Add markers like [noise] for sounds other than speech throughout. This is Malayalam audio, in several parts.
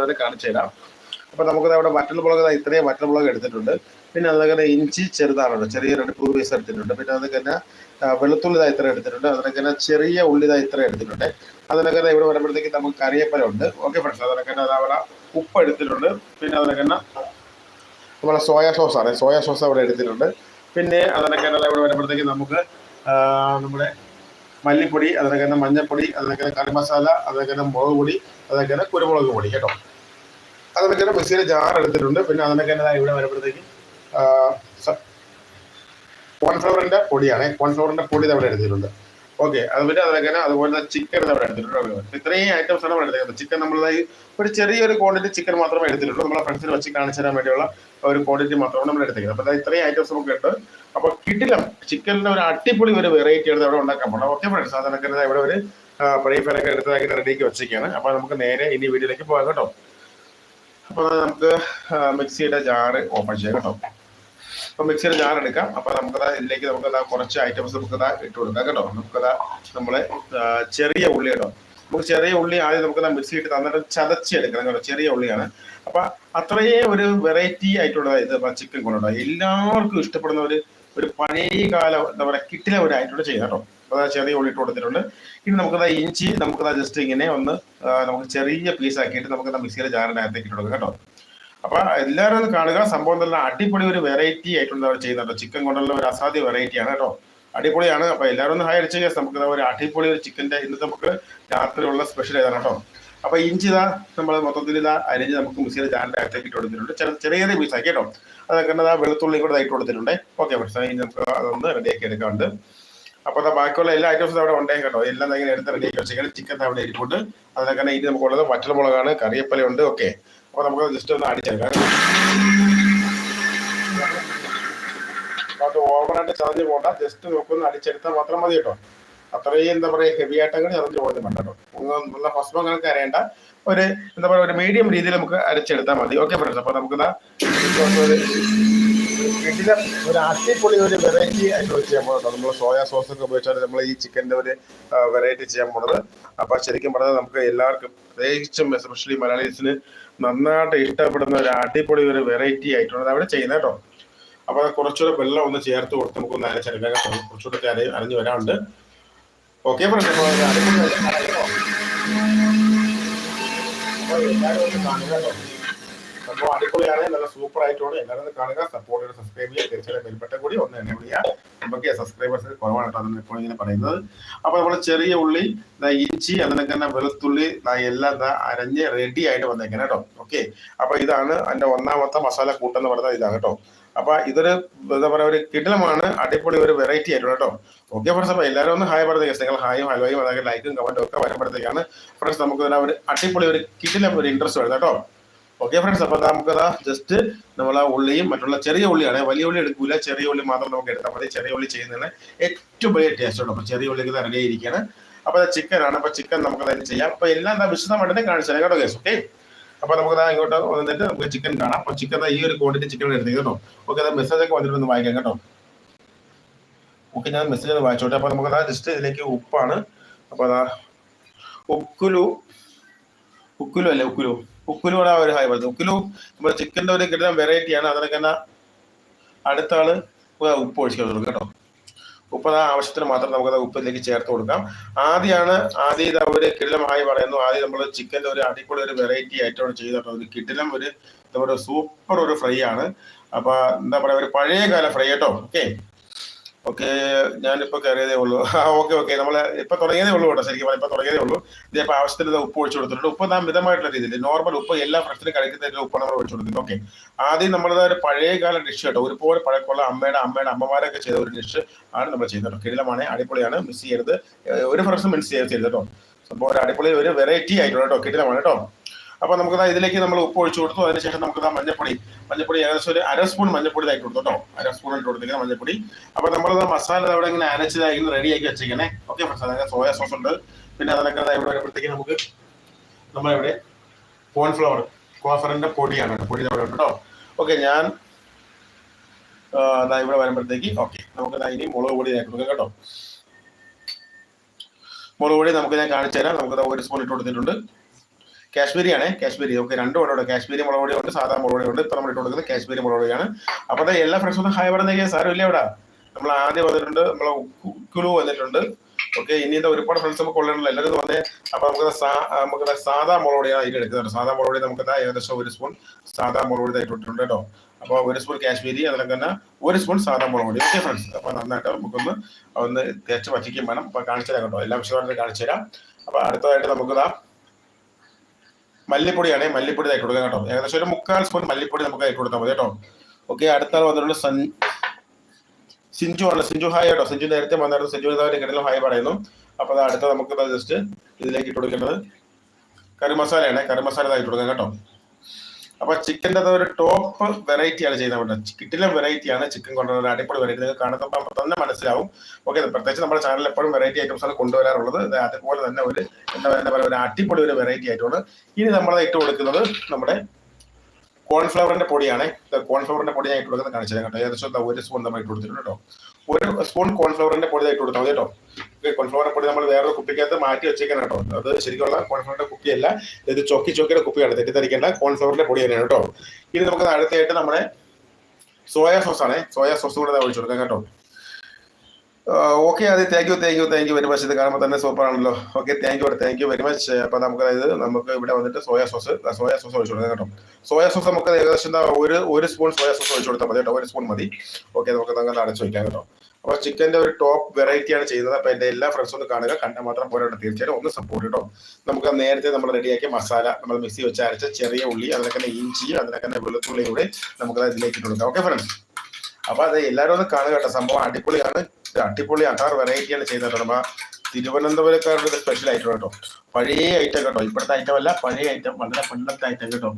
അതിന് കാണിച്ചു തരാം. അപ്പൊ നമുക്ക് അവിടെ വറ്റൽ മുളക് ഇത്രയും വറ്റൽ മുളക് എടുത്തിട്ടുണ്ട്. പിന്നെ അതുപോലെ ഇഞ്ചി ചെറുതാണുണ്ട് ചെറിയ രണ്ട് ടൂ പീസ് എടുത്തിട്ടുണ്ട്. പിന്നെ ആ, വെളുത്തുള്ളി ഇത്ര എടുത്തിട്ടുണ്ട്. അതിനൊക്കെ തന്നെ ചെറിയ ഉള്ളി ഇത്ര എടുത്തിട്ടുണ്ട്. അതിനൊക്കെ തന്നെ ഇവിടെ വരുമ്പോഴത്തേക്ക് നമുക്ക് കറിയപ്പല ഉണ്ട്. ഓക്കെ ഫ്രണ്ട്സ് അതിനൊക്കെ തന്നെ അതവിടെ ഉപ്പ് എടുത്തിട്ടുണ്ട്. പിന്നെ അതിനൊക്കെ തന്നെ നമ്മളെ സോയ ആണ്. സോയ സോസ് അവിടെ എടുത്തിട്ടുണ്ട്. പിന്നെ അതിനൊക്കെ തന്നെ ഇവിടെ വരുമ്പോഴത്തേക്ക് നമുക്ക് നമ്മുടെ മല്ലിപ്പൊടി അതേപോലെ തന്നെ മഞ്ഞൾപ്പൊടി അതേപോലെ തന്നെ കറി മസാല അതിനൊക്കെ തന്നെ മുളക് പൊടി അതേപോലെ തന്നെ കുരുമുളക് പൊടി കേട്ടോ? അതേപോലെ തന്നെ മിക്സിയുടെ ജാർ എടുത്തിട്ടുണ്ട്. പിന്നെ അതിനൊക്കെ തന്നെ ഇവിടെ വരുമ്പോഴത്തേക്ക് കോൺഫ്ലവറിന്റെ പൊടിയാണ്. കോൺഫ്ലവറിന്റെ പൊടി അവിടെ എടുത്തിട്ടുണ്ട്. ഓക്കെ അത് പിന്നെ അതൊക്കെ തന്നെ അതുപോലെ ചിക്കൻ നമ്മൾ എടുത്തിട്ടുണ്ട് ഇത്രയും ഐറ്റംസ് ആണ് നമ്മൾ എടുത്തിരിക്കുന്നത് ചിക്കൻ നമ്മളതായി ഒരു ചെറിയൊരു ക്വാണ്ടിറ്റി ചിക്കൻ മാത്രമേ എടുത്തിട്ടുള്ളൂ. നമ്മളെ ഫ്രണ്ട്സിന് വെച്ച് കാണിച്ചു തരാൻ വേണ്ടിയുള്ള ഒരു ക്വാണ്ടിറ്റി മാത്രമാണ് നമ്മൾ എടുത്തിരിക്കുന്നത് അപ്പോൾ ഇത്രയും ഐറ്റംസ് നമുക്ക് ഉണ്ട് അപ്പോൾ കിട്ടില്ല ചിക്കനിന്റെ ഒരു അടിപൊളി ഒരു വെറൈറ്റി എടുത്ത് അവിടെ ഉണ്ടാക്കാൻ പോകണം ഓക്കെ ഫ്രണ്ട്സ് അതൊക്കെ ഇവിടെ ഒരു ഫാനൊക്കെ എടുത്തതാക്കി റെഡിയാക്കി വെച്ചിരിക്കുകയാണ്. അപ്പോൾ നമുക്ക് നേരെ ഇനി വീട്ടിലേക്ക് പോകാം കേട്ടോ. അപ്പോൾ നമുക്ക് മിക്സിയുടെ ജാറ് ഓപ്പൺ ചെയ്യാം കേട്ടോ. അപ്പോൾ മിക്സർ ജാർ എടുക്കാം. അപ്പോൾ നമുക്കത് ഇതിലേക്ക് നമുക്കത് കുറച്ച് ഐറ്റംസ് നമുക്കത് ഇട്ട് കൊടുക്കാം കേട്ടോ. നമുക്കത് നമ്മളെ ചെറിയ ഉള്ളി കേട്ടോ. നമുക്ക് ചെറിയ ഉള്ളി ആദ്യം നമുക്കത് മിക്സി ഇട്ട് തന്നിട്ട് ചതച്ചെടുക്കണം കേട്ടോ. ചെറിയ ഉള്ളിയാണ്. അപ്പൊ അത്രയേ ഒരു വെറൈറ്റി ആയിട്ടുള്ള ഇത് ചിക്കൻ കൊണ്ടുണ്ടോ എല്ലാവർക്കും ഇഷ്ടപ്പെടുന്ന ഒരു ഒരു പഴയ കാല എന്താ പറയുക കിട്ടില ഒരു ആയിട്ടുള്ള ചെയ്യാം കേട്ടോ. അപ്പോൾ ചെറിയ ഉള്ളി ഇട്ട് കൊടുത്തിട്ടുണ്ട്. ഇനി നമുക്കത് ഇഞ്ചി നമുക്കത് ജസ്റ്റ് ഇങ്ങനെ ഒന്ന് നമുക്ക് ചെറിയ പീസ് ആക്കിയിട്ട് നമുക്കത് മിക്സിയുടെ ജാറിനകത്തേക്ക് ഇട്ട് കൊടുക്കാം കേട്ടോ. അപ്പൊ എല്ലാവരും കാണുക. സംഭവം നല്ല അടിപൊളി ഒരു വെറൈറ്റി ആയിട്ടുള്ള ചെയ്യുന്നുണ്ട് ചിക്കൻ കൊണ്ടുള്ള ഒരു അസാധ്യ വെറൈറ്റി ആണ് കേട്ടോ. അടിപൊളിയാണ്. അപ്പൊ എല്ലാവരും ഒന്ന് ഹയർ അടിച്ചു നമുക്ക് ഒരു അടിപൊളി ഒരു ചിക്കന്റെ ഇന്ന് നമുക്ക് രാത്രിയുള്ള സ്പെഷ്യൽ ഏതാണ് കേട്ടോ. അപ്പൊ ഇഞ്ചി ഇതാ നമ്മൾ മൊത്തത്തിൽ ഇതാ അരിഞ്ഞ് നമുക്ക് മിക്സിയുടെ ജാറിന്റെ അകത്തേക്ക് ഇട്ട് കൊടുത്തിട്ടുണ്ട്. ചെറിയ ചെറിയ പീസ് ആക്കി കേട്ടോ. അതൊക്കെ ആ വെളുത്തുള്ളി കൂടെ ഇട്ട് കൊടുത്തിട്ടുണ്ട്. ഓക്കെ പക്ഷേ ഇനി നമുക്ക് അതൊന്ന് റെഡിയാക്കി എടുക്കാറുണ്ട് അപ്പൊ ബാക്കിയുള്ള എല്ലാ ഐറ്റംസും അവിടെ ഉണ്ടേ കേട്ടോ. എല്ലാം ഇങ്ങനെ എടുത്ത് റെഡിയാക്കി വെച്ചേക്കാം ചിക്കൻ അവിടെ ഇരിപ്പുണ്ട്. അതിനൊക്കെ ഇനി നമുക്കുള്ളത് വറ്റൽമുളകാണ് കറിയപ്പല ഉണ്ട് ഓക്കെ അപ്പൊ നമുക്ക് ജസ്റ്റ് ഒന്ന് അടിച്ചേക്കാം. അത് ഓവറായിട്ട് ചതഞ്ഞ് പോകണ്ട ജസ്റ്റ് നോക്കൊന്ന് അടിച്ചെടുത്താൽ മാത്രം മതി കേട്ടോ. അത്രയും എന്താ പറയുക ഹെവി ആയിട്ടങ്ങനെ ചതഞ്ഞ് പോകുന്നത് വേണ്ട കേട്ടോ. നല്ല ഭസ്മം കണക്ക് അറിയണ്ട. ഒരു എന്താ പറയുക ഒരു മീഡിയം രീതിയിൽ നമുക്ക് അരച്ചെടുത്താൽ മതി. ഓക്കെ ഫ്രണ്ട്സ് അപ്പൊ നമുക്ക് വീട്ടിലെ ഒരു അടിപൊളി ഒരു വെറൈറ്റി ആയിട്ട് ചെയ്യാൻ പോകുന്നത് നമ്മൾ സോയാ സോസ് ഒക്കെ ഉപയോഗിച്ചാണ് നമ്മൾ ഈ ചിക്കന്റെ ഒരു വെറൈറ്റി ചെയ്യാൻ പോണത്. അപ്പൊ ശരിക്കും പറഞ്ഞാൽ നമുക്ക് എല്ലാവർക്കും പ്രത്യേകിച്ചും എസ്പെഷ്യലി മലയാളീസിന് നന്നായിട്ട് ഇഷ്ടപ്പെടുന്ന ഒരു അടിപൊളി ഒരു വെറൈറ്റി ആയിട്ടാണ് അവിടെ ചെയ്യുന്നത് കേട്ടോ. അപ്പൊ അത് കുറച്ചുകൂടെ വെള്ളം ഒന്ന് ചേർത്ത് കൊടുത്ത് നമുക്കൊന്ന് അരച്ചെടുക്കാൻ കുറച്ചുകൂടെ അര അരിഞ്ഞു വരാറുണ്ട് ഓക്കെ പറഞ്ഞു കാണുക കേട്ടോ. സംഭവം അടിപൊളിയാണ്. നല്ല സൂപ്പർ ആയിട്ടുണ്ട് എല്ലാവരും കാണുക. സപ്പോർട്ട് ചെയ്ത് സബ്സ്ക്രൈബ് ചെയ്യുക. തീർച്ചയായും ബെൽബട്ടൻ കൂടി ഒന്ന് തന്നെ വിളിക്കുക. നമുക്ക് സബ്സ്ക്രൈബേഴ്സ് കുറവാണ് അതാണ് ഇപ്പോൾ ഇങ്ങനെ പറയുന്നത്. അപ്പൊ നമ്മൾ ചെറിയ ഉള്ളി ഇഞ്ചി അതിനൊക്കെ തന്നെ വെളുത്തുള്ളി എല്ലാം അരഞ്ഞ് റെഡി ആയിട്ട് വന്നേക്കണം കേട്ടോ. ഓക്കെ അപ്പൊ ഇതാണ് അതിന്റെ ഒന്നാമത്തെ മസാല കൂട്ടെന്ന് പറയുന്നത് ഇതാണ് കേട്ടോ. അപ്പൊ ഇതൊരു എന്താ പറയുക ഒരു കിടലമാണ്. അടിപൊളി ഒരു വെറൈറ്റി ആയിട്ടുണ്ട് കേട്ടോ. ഓക്കെ ഫ്രണ്ട്സ് അപ്പൊ എല്ലാവരും ഒന്ന് ഹായ് പറഞ്ഞു നിങ്ങൾ ഹായും ഹലോയും അതായത് ലൈക്കും കമന്റും ഒക്കെ വരുമ്പോഴത്തേക്കാണ് ഫ്രണ്ട്സ് നമുക്ക് ഒരു അടിപൊളി ഒരു കിടിലം ഒരു ഇൻട്രസ്റ്റ് വരുന്നത് കേട്ടോ. ഓക്കെ ഫ്രണ്ട്സ് അപ്പൊ നമുക്കതാ ജസ്റ്റ് നമ്മൾ ആ ഉള്ളിയും മറ്റുള്ള ചെറിയ ഉള്ളിയാണ്. വലിയ ഉള്ളി എടുക്കൂല ചെറിയ ഉള്ളി മാത്രം നമുക്ക് എടുത്താൽ മതി. ചെറിയ ഉള്ളി ചെയ്യുന്നതിന് ഏറ്റവും വലിയ ടേസ്റ്റ് ഉണ്ട്. അപ്പൊ ചെറിയ ഉള്ളിക്ക് റെഡി അപ്പൊ ചിക്കൻ ആണ്. അപ്പൊ ചിക്കൻ നമുക്ക് തന്നെ ചെയ്യാം. അപ്പൊ എല്ലാം എന്താ വിശദമായിട്ട് കാണിച്ചു തരാം കേട്ടോ കേസ് ഓക്കെ അപ്പൊ നമുക്ക് അതാ ഇങ്ങോട്ട് വന്നിട്ട് നമുക്ക് ചിക്കൻ കാണാം. അപ്പൊ ചിക്കൻ ഈ ഒരു ക്വാണ്ടിറ്റി ചിക്കൻ എടുത്തേ കേട്ടോ. ഓക്കെ അതാ മെസ്സേജ് ഒക്കെ വന്നിട്ട് വായിക്കാം കേട്ടോ. ഓക്കെ ഞാൻ മെസ്സേജ് ഒന്ന് വായിച്ചോട്ടെ. അപ്പൊ നമുക്ക് ജസ്റ്റ് ഇതിലേക്ക് ഉപ്പാണ്. അപ്പൊ അതാ ഉക്കുലു ഉക്കുലു അല്ലേ ഉക്കുലു? ഉക്കുലു കൂടെ ഒരു ഹായ് പറഞ്ഞു ഉക്കുലു നമ്മുടെ ചിക്കന്റെ ഒരു കിട്ടുന്ന വെറൈറ്റിയാണ് അതിനൊക്കെ തന്നെ അടുത്ത ആൾ ഉപ്പ് ഒഴിച്ചു കൊടുക്കും കേട്ടോ. ഉപ്പ് അത് ആവശ്യത്തിന് മാത്രം നമുക്ക് ഉപ്പിലേക്ക് ചേർത്ത് കൊടുക്കാം. ആദ്യമാണ് ആദ്യം ഇത് അവർ കിടിലമായി പറയുന്നു. ആദ്യം നമ്മൾ ചിക്കന്റെ ഒരു അടിപൊളി ഒരു വെറൈറ്റി ആയിട്ടാണ് ചെയ്തിട്ടുള്ളത് ഒരു കിടിലം ഒരു നമ്മുടെ സൂപ്പർ ഒരു ഫ്രൈ ആണ്. അപ്പൊ എന്താ പറയാ ഒരു പഴയ കാല ഫ്രൈ കേട്ടോ. ഓക്കെ ഓക്കെ ഞാനിപ്പോ കയറിയതേ ഉള്ളൂ. [laughs] Okay okay. നമ്മൾ ഇപ്പൊ തുടങ്ങിയതേ ഉള്ളൂ കേട്ടോ ശരിക്കും ഇപ്പൊ തുടങ്ങിയതേ ഉള്ളൂ. ഇതിപ്പോ ആവശ്യത്തിന് ഉപ്പ് ഒഴിച്ചു കൊടുത്തിട്ടുണ്ട്. ഉപ്പ് നാം മിതമായിട്ടുള്ള രീതിയിൽ നോർമൽ ഉപ്പ് എല്ലാ ഫ്രണ്ട്സിനും കഴിക്കുന്ന ഉപ്പാണ് നമ്മൾ ഒഴിച്ചു കൊടുക്കുന്നത്. ഓക്കെ. ആദ്യം നമ്മളത് ഒരു പഴയ കാല ഡിഷ് കേട്ടോ ഒരുപോലെ പഴക്കമുള്ള അമ്മയുടെ അമ്മയുടെ അമ്മമാരൊക്കെ ചെയ്ത ഒരു ഡിഷ് ആണ് നമ്മൾ ചെയ്യുന്നത് കിടിലമാണ് അടിപൊളിയാണ് മിസ് ചെയ്യരുത്. ഒരു ഫ്രണ്ട്സും മിസ് ചെയ്യരുത് കേട്ടോ. സംഭവം ഒരു അടിപൊളി ഒരു വെറൈറ്റി ആയിട്ടുള്ള കേട്ടോ കിടിലമാണ് കേട്ടോ. അപ്പൊ നമുക്ക് ഇതിലേക്ക് നമ്മൾ ഉപ്പ് ഒഴിച്ചു കൊടുത്തു. അതിനുശേഷം നമുക്ക് മഞ്ഞപ്പൊടി. മഞ്ഞപ്പൊടി ഏകദേശം ഒരു അര സ്പൂൺ മഞ്ഞപ്പൊടി ഇതാക്കി കൊടുത്തു കേട്ടോ. അര സ്പൂൺ ഇട്ട് കൊടുത്തിരിക്കുന്ന മഞ്ഞപ്പൊടി. അപ്പൊ നമ്മൾ മസാല അവിടെ ഇങ്ങനെ അരച്ചതായി ആക്കി വെച്ചിരിക്കണേ. ഓക്കെ ഫ്രണ്ട്സ് അതായത് സോയാ സോസ് ഉണ്ട്. പിന്നെ അതിനൊക്കെ ഇവിടെ വരുമ്പോഴത്തേക്ക് നമുക്ക് നമ്മളിവിടെ കോൺഫ്ലവർ കോൺഫ്ലവറിന്റെ പൊടിയാണ്. പൊടി അവിടെ ഉണ്ട് കേട്ടോ. ഓക്കെ ഞാൻ അതാ ഇവിടെ വരുമ്പോഴത്തേക്ക് ഓക്കെ നമുക്ക് ഇനി മുളക് പൊടി ആയി കൊടുക്കാം കേട്ടോ. മുളക് പൊടി നമുക്ക് ഞാൻ കാണിച്ചു തരാം നമുക്ക് ഒരു സ്പൂൺ ഇട്ട് കൊടുത്തിട്ടുണ്ട്. കാശ്മീരി ആണ് കാശ്മീരി. നമുക്ക് രണ്ടും ഉണ്ട് കാശ്മീരി മുളക് ഉണ്ട് സാധാ മുളക് ഉണ്ട്. ഇപ്പൊ നമ്മൾ ഇട്ട് കൊടുക്കുന്നത് കാശ്മീരി മുളക് പൊടിയാണ്. അപ്പൊ അത് എല്ലാ ഫ്രണ്ട്സും ഒന്നും ഹായ് പറഞ്ഞ സാരമില്ല ഇവിടെ. നമ്മൾ ആദ്യം വന്നിട്ടുണ്ട് നമ്മൾ കുലു വന്നിട്ടുണ്ട്. ഓക്കെ ഇനി എന്താ ഒരുപാട് ഫ്രണ്ട്സ് നമുക്ക് കൊള്ളണല്ലോ എല്ലാവരും വന്നേ. അപ്പൊ നമുക്ക് നമുക്ക് സാധാ മുളക് പൊടിയാണ് ഇതിൽ എടുക്കുന്നുണ്ട് സാധാ മുളക് പൊടി നമുക്ക് ഏകദേശം ഒരു സ്പൂൺ സാധാ മുളക് പൊടി ഇട്ടിട്ടുണ്ട് കേട്ടോ. അപ്പൊ ഒരു സ്പൂൺ കാശ്മീരി അതിലെ തന്നെ ഒരു സ്പൂൺ സാധാ മുളക് പൊടി. ഓക്കെ ഫ്രണ്ട്സ് അപ്പൊ നന്നായിട്ട് നമുക്കൊന്ന് ഒന്ന് തേച്ച് പറ്റിക്കും വേണം. അപ്പൊ കാണിച്ചു തരാം കേട്ടോ. എല്ലാ വിശദമായിട്ട് കാണിച്ചു തരാം അപ്പൊ അടുത്തതായിട്ട് നമുക്ക് ദാ മല്ലിപ്പൊടിയാണ് മല്ലിപ്പൊടി ഇട്ട് കൊടുക്കാം കേട്ടോ. ഏകദേശം ഒരു മുക്കാൽ സ്പൂൺ മല്ലിപ്പൊടി നമുക്ക് ഇട്ട് കൊടുത്താൽ മതി കേട്ടോ. ഓക്കെ അടുത്ത വന്നിട്ടുള്ള സൻ സിഞ്ചു ആണ്. സിഞ്ചു ഹായ് കേട്ടോ. സിഞ്ചു നേരത്തെ വന്നായിരുന്നു സിഞ്ചു ഹായ് പറയുന്നു. അപ്പൊ അത് അടുത്ത നമുക്ക് ജസ്റ്റ് ഇതിലേക്ക് ഇട്ട് കൊടുക്കേണ്ടത്. കറി മസാലയാണ്. കറി മസാല ഇതായിട്ട് കൊടുക്കാം കേട്ടോ. അപ്പൊ ചിക്കന്റെ ഒരു ടോപ്പ് വെറൈറ്റി ആണ് ചെയ്യുന്നത്. കിട്ടിലെ വെറൈറ്റി ആണ് ചിക്കൻ കൊണ്ടുവരുന്ന അടിപൊളി വെറൈറ്റി നിങ്ങൾ കാണുമ്പോൾ തന്നെ മനസ്സിലാവും. ഓക്കെ പ്രത്യേകിച്ച് നമ്മുടെ ചാനലിൽ എപ്പോഴും വെറൈറ്റി ഐറ്റംസ് ആണ് കൊണ്ടുവരാറുള്ളത്. അതുപോലെ തന്നെ ഒരു എന്താ പറയുക ഒരു അടിപൊളി ഒരു വെറൈറ്റി ആയിട്ടാണ് ഇനി നമ്മൾ ഇട്ട് കൊടുക്കുന്നത് നമ്മുടെ കോൺഫ്ലവറിന്റെ പൊടിയാണ്. കോൺഫ്ലവറിന്റെ പൊടി ഞാൻ ഇട്ട് കൊടുക്കുന്നത് കാണിച്ചു കേട്ടോ. ഏകദേശം ഒരു സ്പൂൺ നമ്മൾ ഇട്ട് കൊടുത്തിട്ടുണ്ട് കേട്ടോ. ഒരു സ്പൂൺ കോൺഫ്ലവറിന്റെ പൊടി ഇട്ട് കൊടുത്താൽ മതി കേട്ടോ. കോൺഫ്ലവറിന്റെ പൊടി നമ്മൾ വേറൊരു കുപ്പിക്കകത്ത് മാറ്റി വെച്ചേക്കണം കേട്ടോ. അത് ശരിക്കുള്ള കോൺഫ്ലവറിന്റെ കുപ്പിയല്ല ഇത് ചോക്കി ചൊക്കിയുടെ കുപ്പിയാണ്. തെറ്റിദ്ധരിക്കേണ്ട കോൺഫ്ലവറിന്റെ പൊടി തന്നെയാണ് കേട്ടോ. ഇനി നമുക്ക് അടുത്തായിട്ട് നമ്മുടെ സോയാ സോസ് ആണ് സോയാ സോസ് കൂടെ ഒഴിച്ചു കൊടുക്കാം കേട്ടോ. ഓക്കെ അതെ thank you thank you thank you very much ഇത് കാണുമ്പോൾ തന്നെ സൂപ്പർ ആണല്ലോ okay thank you thank you very much അപ്പൊ നമുക്ക് അതായത് നമുക്ക് ഇവിടെ വന്നിട്ട് സോയാ സോസ് സോയാ സോസ് ഒഴിച്ചു കൊടുക്കാം കേട്ടോ. സോയാ സോസ് നമുക്ക് ഏകദേശം ഒരു ഒരു സ്പൂൺ സോയാ സോസ് ഒഴിച്ചു കൊടുത്താൽ മതി കേട്ടോ. ഒരു സ്പൂൺ മതി. ഓക്കെ നമുക്ക് അങ്ങനെ അടച്ചു വയ്ക്കാം കേട്ടോ. അപ്പൊ ചിക്കന്റെ ഒരു ടോപ്പ് വെറൈറ്റിയാണ് ചെയ്യുന്നത്. അപ്പൊ എന്റെ എല്ലാ ഫ്രണ്ട്സും ഒന്ന് കാണുക. കണ്ട മാത്രം പോരാ തീർച്ചയായിട്ടും ഒന്ന് സപ്പോർട്ട് കേട്ടോ. നമുക്ക് നേരത്തെ നമ്മൾ റെഡിയാക്കിയ മസാല നമ്മൾ മിക്സി വെച്ച് അരച്ച ചെറിയ ഉള്ളി അതിനൊക്കെ തന്നെ ഇഞ്ചി അതിനൊക്കെ തന്നെ വെളുത്തുള്ളി കൂടെ നമുക്ക് അതിലേക്ക് കൊടുക്കാം. ഓക്കെ ഫ്രണ്ട്സ് അപ്പൊ അത് എല്ലാവരും ഒന്ന് കാണുക കേട്ടോ. സംഭവം അടിപൊളിയാണ്. അടിപൊളി അട്ടാർ വെറൈറ്റിയാണ് ചെയ്യുന്നത് കേട്ടോ. നമ്മ തിരുവനന്തപുരക്കാരുടെ സ്പെഷ്യൽ ഐറ്റം കേട്ടോ. പഴയ ഐറ്റം കേട്ടോ. ഇപ്പോഴത്തെ ഐറ്റം അല്ല പഴയ ഐറ്റം വളരെ പണ്ടത്തെ ഐറ്റം കേട്ടോ.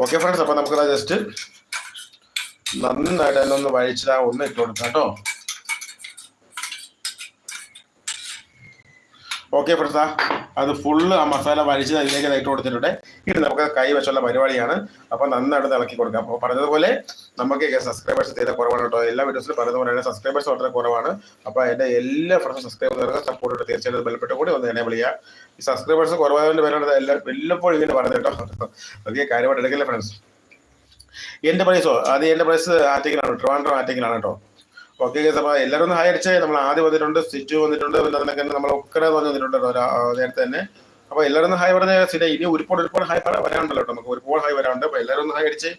ഓക്കെ ഫ്രണ്ട്സ് അപ്പൊ നമുക്ക് ജസ്റ്റ് നന്നായിട്ട് അതിനൊന്ന് ഒന്ന് വഴിച്ചിടാ ഒന്ന് ഇട്ട് കൊടുക്കാം കേട്ടോ. ഓക്കെ ഫ്രണ്ട്സാ അത് ഫുള്ള് ആ മസാല വലിച്ച് അതിലേക്ക് ഇട്ട് കൊടുത്തിട്ടുണ്ട്. ഇനി നമുക്ക് കൈ വെച്ചുള്ള പരിപാടിയാണ്. അപ്പൊ നന്നായിട്ട് ഇളക്കി കൊടുക്കാം. അപ്പോൾ പറഞ്ഞതുപോലെ നമുക്ക് സബ്സ്ക്രൈബേഴ്സ് തീരെ കുറവാണ് കേട്ടോ എല്ലാ വീഡിയോസിലും പറഞ്ഞതുപോലെ സബ്സ്ക്രൈബേഴ്സ് വളരെ കുറവാണ്. അപ്പൊ എന്റെ എല്ലാ ഫ്രണ്ട്സും സബ്സ്ക്രൈബേഴ്സ് സപ്പോർട്ട് തീർച്ചയായിട്ടും ബലപ്പെട്ട് കൂടി ഒന്ന് എന്നെ വിളിക്കുക ഈ സബ്സ്ക്രൈബേഴ്സ് കുറവായതുകൊണ്ട് പേരാണ് എല്ലാം വല്ലപ്പോഴും ഇങ്ങനെ പറഞ്ഞു കേട്ടോ. ഓക്കെ കാര്യമായിട്ട് എടുക്കില്ല ഫ്രണ്ട്സ് എന്റെ പ്രൈസോ അത് എന്റെ പ്രൈസ് ആറ്റിങ്ങിലാണ് ട്രിവാൻഡ്രം ആറ്റിങ്ങിലാണ് കേട്ടോ ഓക്കെ സഭ എല്ലാവരും ഒന്ന് ഹായ് അടിച്ചേ. നമ്മൾ ആദ്യം വന്നിട്ടുണ്ട് സിജു വന്നിട്ടുണ്ട് പിന്നെ അതിനൊക്കെ നമ്മൾ ഒക്കെ വന്നിട്ടുണ്ട് നേരത്തെ തന്നെ. അപ്പൊ എല്ലാവരും ഒന്ന് ഹായ് പറഞ്ഞ സ്ഥിരം ഇനി ഒരുപാട് ഒരുപാട് ഹായ് വരാനുണ്ടല്ലോ നമുക്ക് ഒരുപാട് ഹായ് വരാനുണ്ട്. അപ്പൊ എല്ലാവരും ഒന്ന് ഹായ് അടിച്ച്.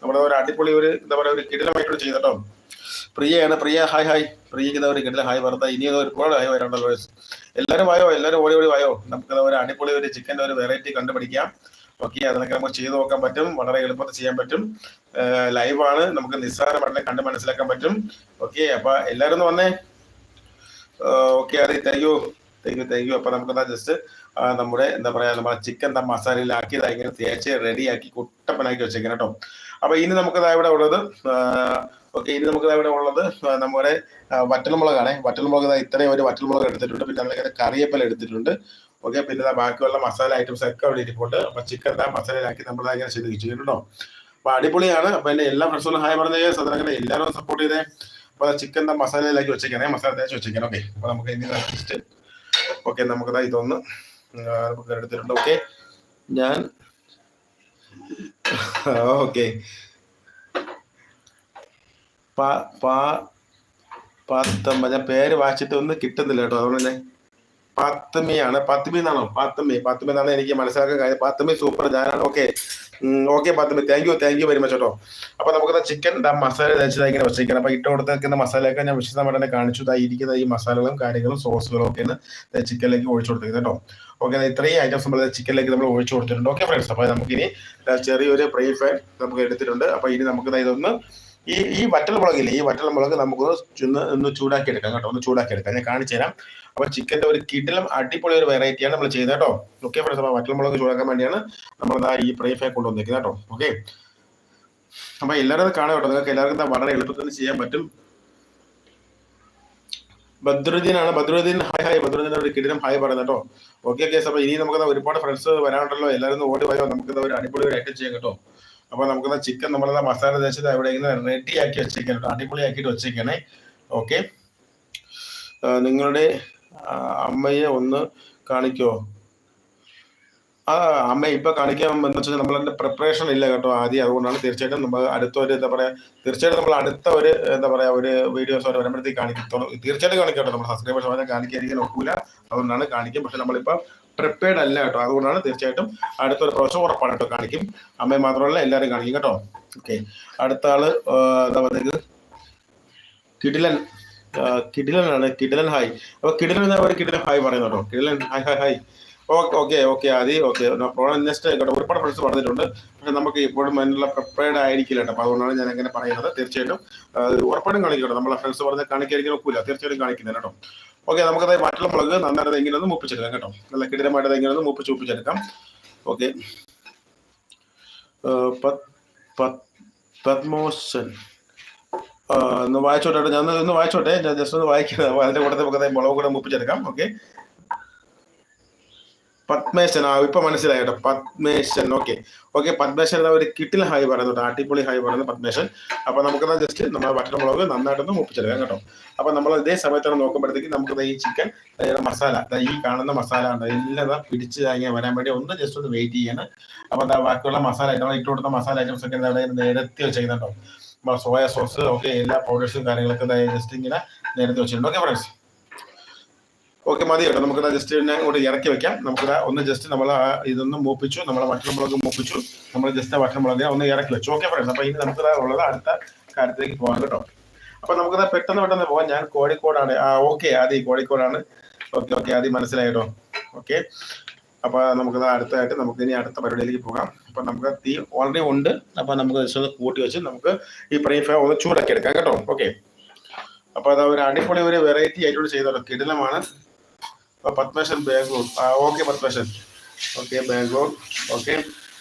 നമ്മുടെ ഒരു അടിപൊളി ഒരു എന്താ പറയുക ഒരു കിടിലമായിട്ട് ചെയ്തോ പ്രിയയാണ് പ്രിയ ഹായ് ഹായ് പ്രിയക്ക് ഇതാ ഒരു കിടില ഹായ് പറഞ്ഞ ഇനി ഒരുപാട് ഹായ് വരാനുണ്ടല്ലോ. എല്ലാവരും വായോ? എല്ലാവരും ഓടി ഓടി വായോ? നമുക്ക് ഒരു അടിപൊളി ഒരു ചിക്കന്റെ ഒരു വെറൈറ്റി കണ്ടുപിടിക്കാം. ഓക്കെ അതിനൊക്കെ നമുക്ക് ചെയ്തു നോക്കാൻ പറ്റും. വളരെ എളുപ്പത്തിൽ ചെയ്യാൻ പറ്റും. ലൈവാണ് നമുക്ക് നിസ്സാരമായിട്ട് കണ്ട് മനസ്സിലാക്കാൻ പറ്റും. ഓക്കെ അപ്പൊ എല്ലാവരും ഒന്ന് വന്നേ. ഓക്കെ അറി thank you thank you thank you അപ്പൊ ജസ്റ്റ് നമ്മുടെ എന്താ പറയാ നമ്മുടെ ചിക്കൻ മസാലയിലാക്കി ഇതാ ഇങ്ങനെ തേച്ച് റെഡിയാക്കി കുട്ടപ്പനാക്കി വെച്ചേക്കണം കേട്ടോ അപ്പൊ ഇനി നമുക്ക് ഇവിടെ ഉള്ളത് ഓക്കെ ഇനി നമുക്ക് ഇവിടെ ഉള്ളത് നമ്മുടെ വറ്റൽമുളകാണ്. വറ്റൽമുളക് ഇത്രയും ഒരു വറ്റൽമുളക് എടുത്തിട്ടുണ്ട്. പിന്നെ അതിലേക്ക് കറിയപ്പല എടുത്തിട്ടുണ്ട്. ഓക്കെ പിന്നെ ബാക്കിയുള്ള മസാല ഐറ്റംസ് ഒക്കെ അവിടെ ഇരിപ്പുണ്ട്. അപ്പൊ ചിക്കൻ മസാലയിലാക്കി നമ്മൾ അങ്ങനെ ചെയ്ത് വെച്ചിട്ടുണ്ടോ അപ്പൊ അടിപൊളിയാണ്. അപ്പൊ എന്നെ എല്ലാ ഫ്രണ്ട്സും ഹായ് പറഞ്ഞേ. സദാങ്ങനെ എല്ലാവരും സപ്പോർട്ട് ചെയ്തേ. അപ്പൊ ചിക്കൻ മസാലയിലാക്കി വെച്ചേക്കണേ. മസാല തേച്ച് വെച്ചേക്കണം. ഓക്കെ അപ്പൊ നമുക്ക് ഇനി ജസ്റ്റ് ഓക്കെ നമുക്ക് ഇതൊന്ന് നമുക്ക് എടുത്തിട്ടുണ്ട്. ഓക്കെ ഞാൻ [laughs] ഓക്കെ പാ പാ പാത്തമ്മ. ഞാൻ പേര് വായിച്ചിട്ട് ഒന്നും കിട്ടുന്നില്ല കേട്ടോ. അതുകൊണ്ട് പത്തുമിയാണ് പത്തുമി എന്നാണോ? പത്തുമി പത്തുമി എന്നാണ് എനിക്ക് മനസ്സിലാക്കാൻ കാര്യം പത്തുമി സൂപ്പർ ഞാനാണ്. Okay okay പത്തുമി thank you thank you very much കേട്ടോ. അപ്പൊ നമുക്ക് ചിക്കൻ മസാല തേച്ചത് ഇങ്ങനെ വെച്ചിരിക്കണം അപ്പൊ ഇട്ട് കൊടുത്തേക്കുന്ന മസാലയൊക്കെ ഞാൻ വിശദമായിട്ട് തന്നെ കാണിച്ചു. ഇരിക്കുന്ന ഈ മസാലകളും കാര്യങ്ങളും സോസുകളും ഒക്കെയാണ് ചിക്കനിലേക്ക് ഒഴിച്ചു കൊടുത്തിരിക്കുന്നത് കേട്ടോ. ഓക്കെ ഇത്രയും ഐറ്റംസ് നമ്മൾ ചിക്കനിലേക്ക് നമ്മൾ ഒഴിച്ചു കൊടുത്തിട്ടുണ്ട്. ഓക്കെ ഫ്രണ്ട്സ് അപ്പൊ നമുക്കിനി ചെറിയൊരു ഫ്രൈ ഫാൻ നമുക്ക് എടുത്തിട്ടുണ്ട്. അപ്പൊ ഇനി നമുക്ക് ഇതൊന്ന് ഈ ഈ വറ്റൽ മുളകില്ലേ ഈ വറ്റൽ മുളക് നമുക്ക് ഒന്ന് ചൂടാക്കി എടുക്കാം കേട്ടോ ഒന്ന് ചൂടാക്കി എടുക്കാം ഞാൻ കാണിച്ചു തരാം. അപ്പൊ ചിക്കന്റെ ഒരു കിടിലം അടിപൊളി ഒരു വെറൈറ്റിയാണ് നമ്മൾ ചെയ്യുന്നത് കേട്ടോ. ഓക്കെ ഫ്രണ്ട്സ് അപ്പൊ വറ്റൽ മുളക് ചൂടാക്കാൻ വേണ്ടിയാണ് നമ്മൾ ഈ ഫ്രൈ ഫാൻ കൊണ്ടുവന്നിരിക്കുന്നത് കേട്ടോ. ഓക്കെ അപ്പൊ എല്ലാവരും അത് കാണാം കേട്ടോ നിങ്ങൾക്ക് എല്ലാവർക്കും വളരെ എളുപ്പത്തിൽ ചെയ്യാൻ പറ്റും. ബദ്രുദ്ദീൻ ആണ് ബദ്രുദ്ദീൻ ഹായ് ഹായ് ബദ്രുദ്ദീൻ ഒരു കിടിലം ഹായ് പറയുന്നത് കേട്ടോ. ഓക്കെ ഓക്കെ അപ്പൊ ഇനി നമുക്ക് ഒരുപാട് ഫ്രണ്ട്സ് വരാനുണ്ടല്ലോ. എല്ലാവരും ഓടി വരോ നമുക്ക് ഒരു അടിപൊളി ഒരു ഐറ്റം ചെയ്യാം കേട്ടോ. അപ്പൊ നമുക്ക് ചിക്കൻ നമ്മൾ മസാല തേച്ചത് എവിടെ റെഡി ആക്കി വെച്ചേക്കണം കേട്ടോ. അടിപൊളി ആക്കിയിട്ട് വെച്ചേക്കണേ ഓക്കെ നിങ്ങളുടെ അമ്മയെ ഒന്ന് കാണിക്കോ? ആ അമ്മ ഇപ്പൊ കാണിക്കാൻ എന്ന് വെച്ചാൽ നമ്മളതിന്റെ പ്രിപ്പറേഷൻ ഇല്ല കേട്ടോ ആദ്യം. അതുകൊണ്ടാണ് തീർച്ചയായിട്ടും നമ്മൾ അടുത്ത ഒരു എന്താ പറയാ തീർച്ചയായിട്ടും നമ്മൾ അടുത്ത ഒരു എന്താ പറയാ ഒരു വീഡിയോസ് വരുമ്പോഴത്തേക്ക് കാണിക്കത്തോളൂ തീർച്ചയായിട്ടും കാണിക്കാം കേട്ടോ. നമ്മൾ സബ്സ്ക്രൈബേഴ്സ് വരെ കാണിക്കാതിരിക്കാൻ ഒക്കില്ല. അതുകൊണ്ടാണ് കാണിക്കും പക്ഷെ നമ്മളിപ്പം പ്രിപ്പയർഡ് അല്ല കേട്ടോ. അതുകൊണ്ടാണ് തീർച്ചയായിട്ടും അടുത്തൊരു പ്രാവശ്യം ഉറപ്പാണ് കേട്ടോ കാണിക്കും. അമ്മയെ മാത്രമല്ല എല്ലാവരും കാണിക്കും കേട്ടോ. ഓക്കെ അടുത്ത ആൾ എന്താ പറയുക കിടിലൻ കിടിലൻ കിടിലനാണ്. കിടിലൻ ഹായ്. അപ്പൊ കിടിലൻ എന്നാ പറയുക കിടിലൻ ഹായ് പറയുന്നു കേട്ടോ. കിടിലൻ hi hi hi. Okay okay okay അതി ഓക്കെ പ്രോബ്ലം നെക്സ്റ്റ് കേട്ടോ. ഒരുപാട് ഫ്രണ്ട്സ് പറഞ്ഞിട്ടുണ്ട് പക്ഷെ നമുക്ക് ഇപ്പോഴും അതിനുള്ള പ്രിപ്പയർഡ് ആയിരിക്കില്ല കേട്ടോ. അപ്പൊ അതുകൊണ്ടാണ് ഞാൻ അങ്ങനെ പറയുന്നത്. തീർച്ചയായിട്ടും ഉറപ്പായിട്ടും കാണിക്കട്ടോ നമ്മളെ ഫ്രണ്ട്സ് പറഞ്ഞ കാണിക്കാതിരിക്കാൻ ഒക്കില്ല. തീർച്ചയായിട്ടും കാണിക്കുന്നില്ല കേട്ടോ. ഓക്കെ നമുക്കത് മറ്റുള്ള മുളക് നന്നായിട്ട് എങ്ങനെ ഒന്ന് മൂപ്പിച്ചെടുക്കാം കേട്ടോ. നല്ല കിടിലമായിട്ട് എങ്ങനെ ഒന്ന് മൂപ്പിച്ച് മൂപ്പിച്ചെടുക്കാം ഓക്കെ പത്മോസൻ. ആ, ഒന്ന് വായിച്ചോട്ടെ ഞാൻ ഒന്ന് വായിച്ചോട്ടെ. ഞാൻ ജസ്റ്റ് ഒന്ന് വായിക്കുന്നത് അതിന്റെ കൂടെ നമുക്ക് മുളക് കൂടെ മുപ്പിച്ചെടുക്കാം. ഓക്കെ പത്മേശൻ ആ ഇപ്പൊ മനസ്സിലായി കേട്ടോ. പത്മേശൻ. ഓക്കെ ഓക്കെ പത്മേശൻ എന്ന ഒരു കിട്ടിൽ ഹായ് പറയുന്നുണ്ട് അടിപൊളി ഹായ് പറയുന്നത് പത്മേശൻ അപ്പൊ നമുക്ക് ജസ്റ്റ് നമ്മുടെ വറ്റൽ മുളക് നന്നായിട്ടൊന്ന് മുപ്പിച്ചെടുക്കാം കേട്ടോ. അപ്പൊ നമ്മൾ ഇതേ സമയത്താണ് നോക്കുമ്പോഴത്തേക്ക് നമുക്ക് ഈ ചിക്കൻ മസാല. ഈ കാണുന്ന മസാല ഉണ്ട് എല്ലാം പിടിച്ച് ഇങ്ങനെ വരാൻ വേണ്ടി ഒന്ന് ജസ്റ്റ് ഒന്ന് വെയിറ്റ് ചെയ്യാണ്. അപ്പൊ എന്താ ബാക്കിയുള്ള മസാല ഐറ്റം ഇട്ട് കൊടുത്ത മസാല ഐറ്റംസ് ഒക്കെ എന്താ നിരത്തി വെച്ചേക്കുന്നുണ്ടോ സോയ സോസ് ഓക്കെ എല്ലാ പൗഡേഴ്സും കാര്യങ്ങളൊക്കെ ജസ്റ്റ് ഇങ്ങനെ നേരത്തെ വെച്ചിട്ടുണ്ട്. ഓക്കെ ഫ്രണ്ട്സ് ഓക്കെ മതി കേട്ടോ. നമുക്ക് ജസ്റ്റ് ഇതിനെ കൂടെ ഇറക്കി വെക്കാം. നമുക്ക് ഒന്ന് ജസ്റ്റ് നമ്മൾ ഇതൊന്നും മൂപ്പിച്ചു. നമ്മളെ വട്ടമുളക് മൂപ്പിച്ചു. നമ്മൾ ജസ്റ്റ് വട്ടമുളക് ഒന്ന് ഇറക്കി വെച്ചു. ഓക്കെ ഫ്രണ്ട്സ് അപ്പൊ ഇനി നമുക്ക് ഉള്ളത് അടുത്ത കാര്യത്തിലേക്ക് പോകാം കേട്ടോ. അപ്പൊ നമുക്ക് പെട്ടെന്ന് പെട്ടെന്ന് പോകാം. ഞാൻ കോഴിക്കോടാണ്. ആ ഓക്കെ ആദ്യം കോഴിക്കോടാണ്. ഓക്കെ ഓക്കെ ആദ്യം മനസ്സിലായി കേട്ടോ. ഓക്കെ. അപ്പൊ നമുക്ക് അടുത്തായിട്ട് നമുക്ക് ഇനി അടുത്ത പരിപാടിയിലേക്ക് പോകാം. അപ്പൊ നമുക്ക് തീ ഓൾറെഡി ഉണ്ട്. അപ്പൊ നമുക്ക് ജസ്റ്റ് കൂട്ടി വെച്ച് നമുക്ക് ഈ പ്രീഫ ഒന്ന് ചൂടാക്കി എടുക്കാം കേട്ടോ. ഓക്കെ. അപ്പൊ അത് ഒരു അടിപൊളി ഒരു വെറൈറ്റി ആയിട്ടുള്ള ചെയ്തോളൂ കിടിലമാണ്. പത്മേശൻ ബാംഗ്ലൂർ. ആ okay Padmeshan okay Bangalore. Okay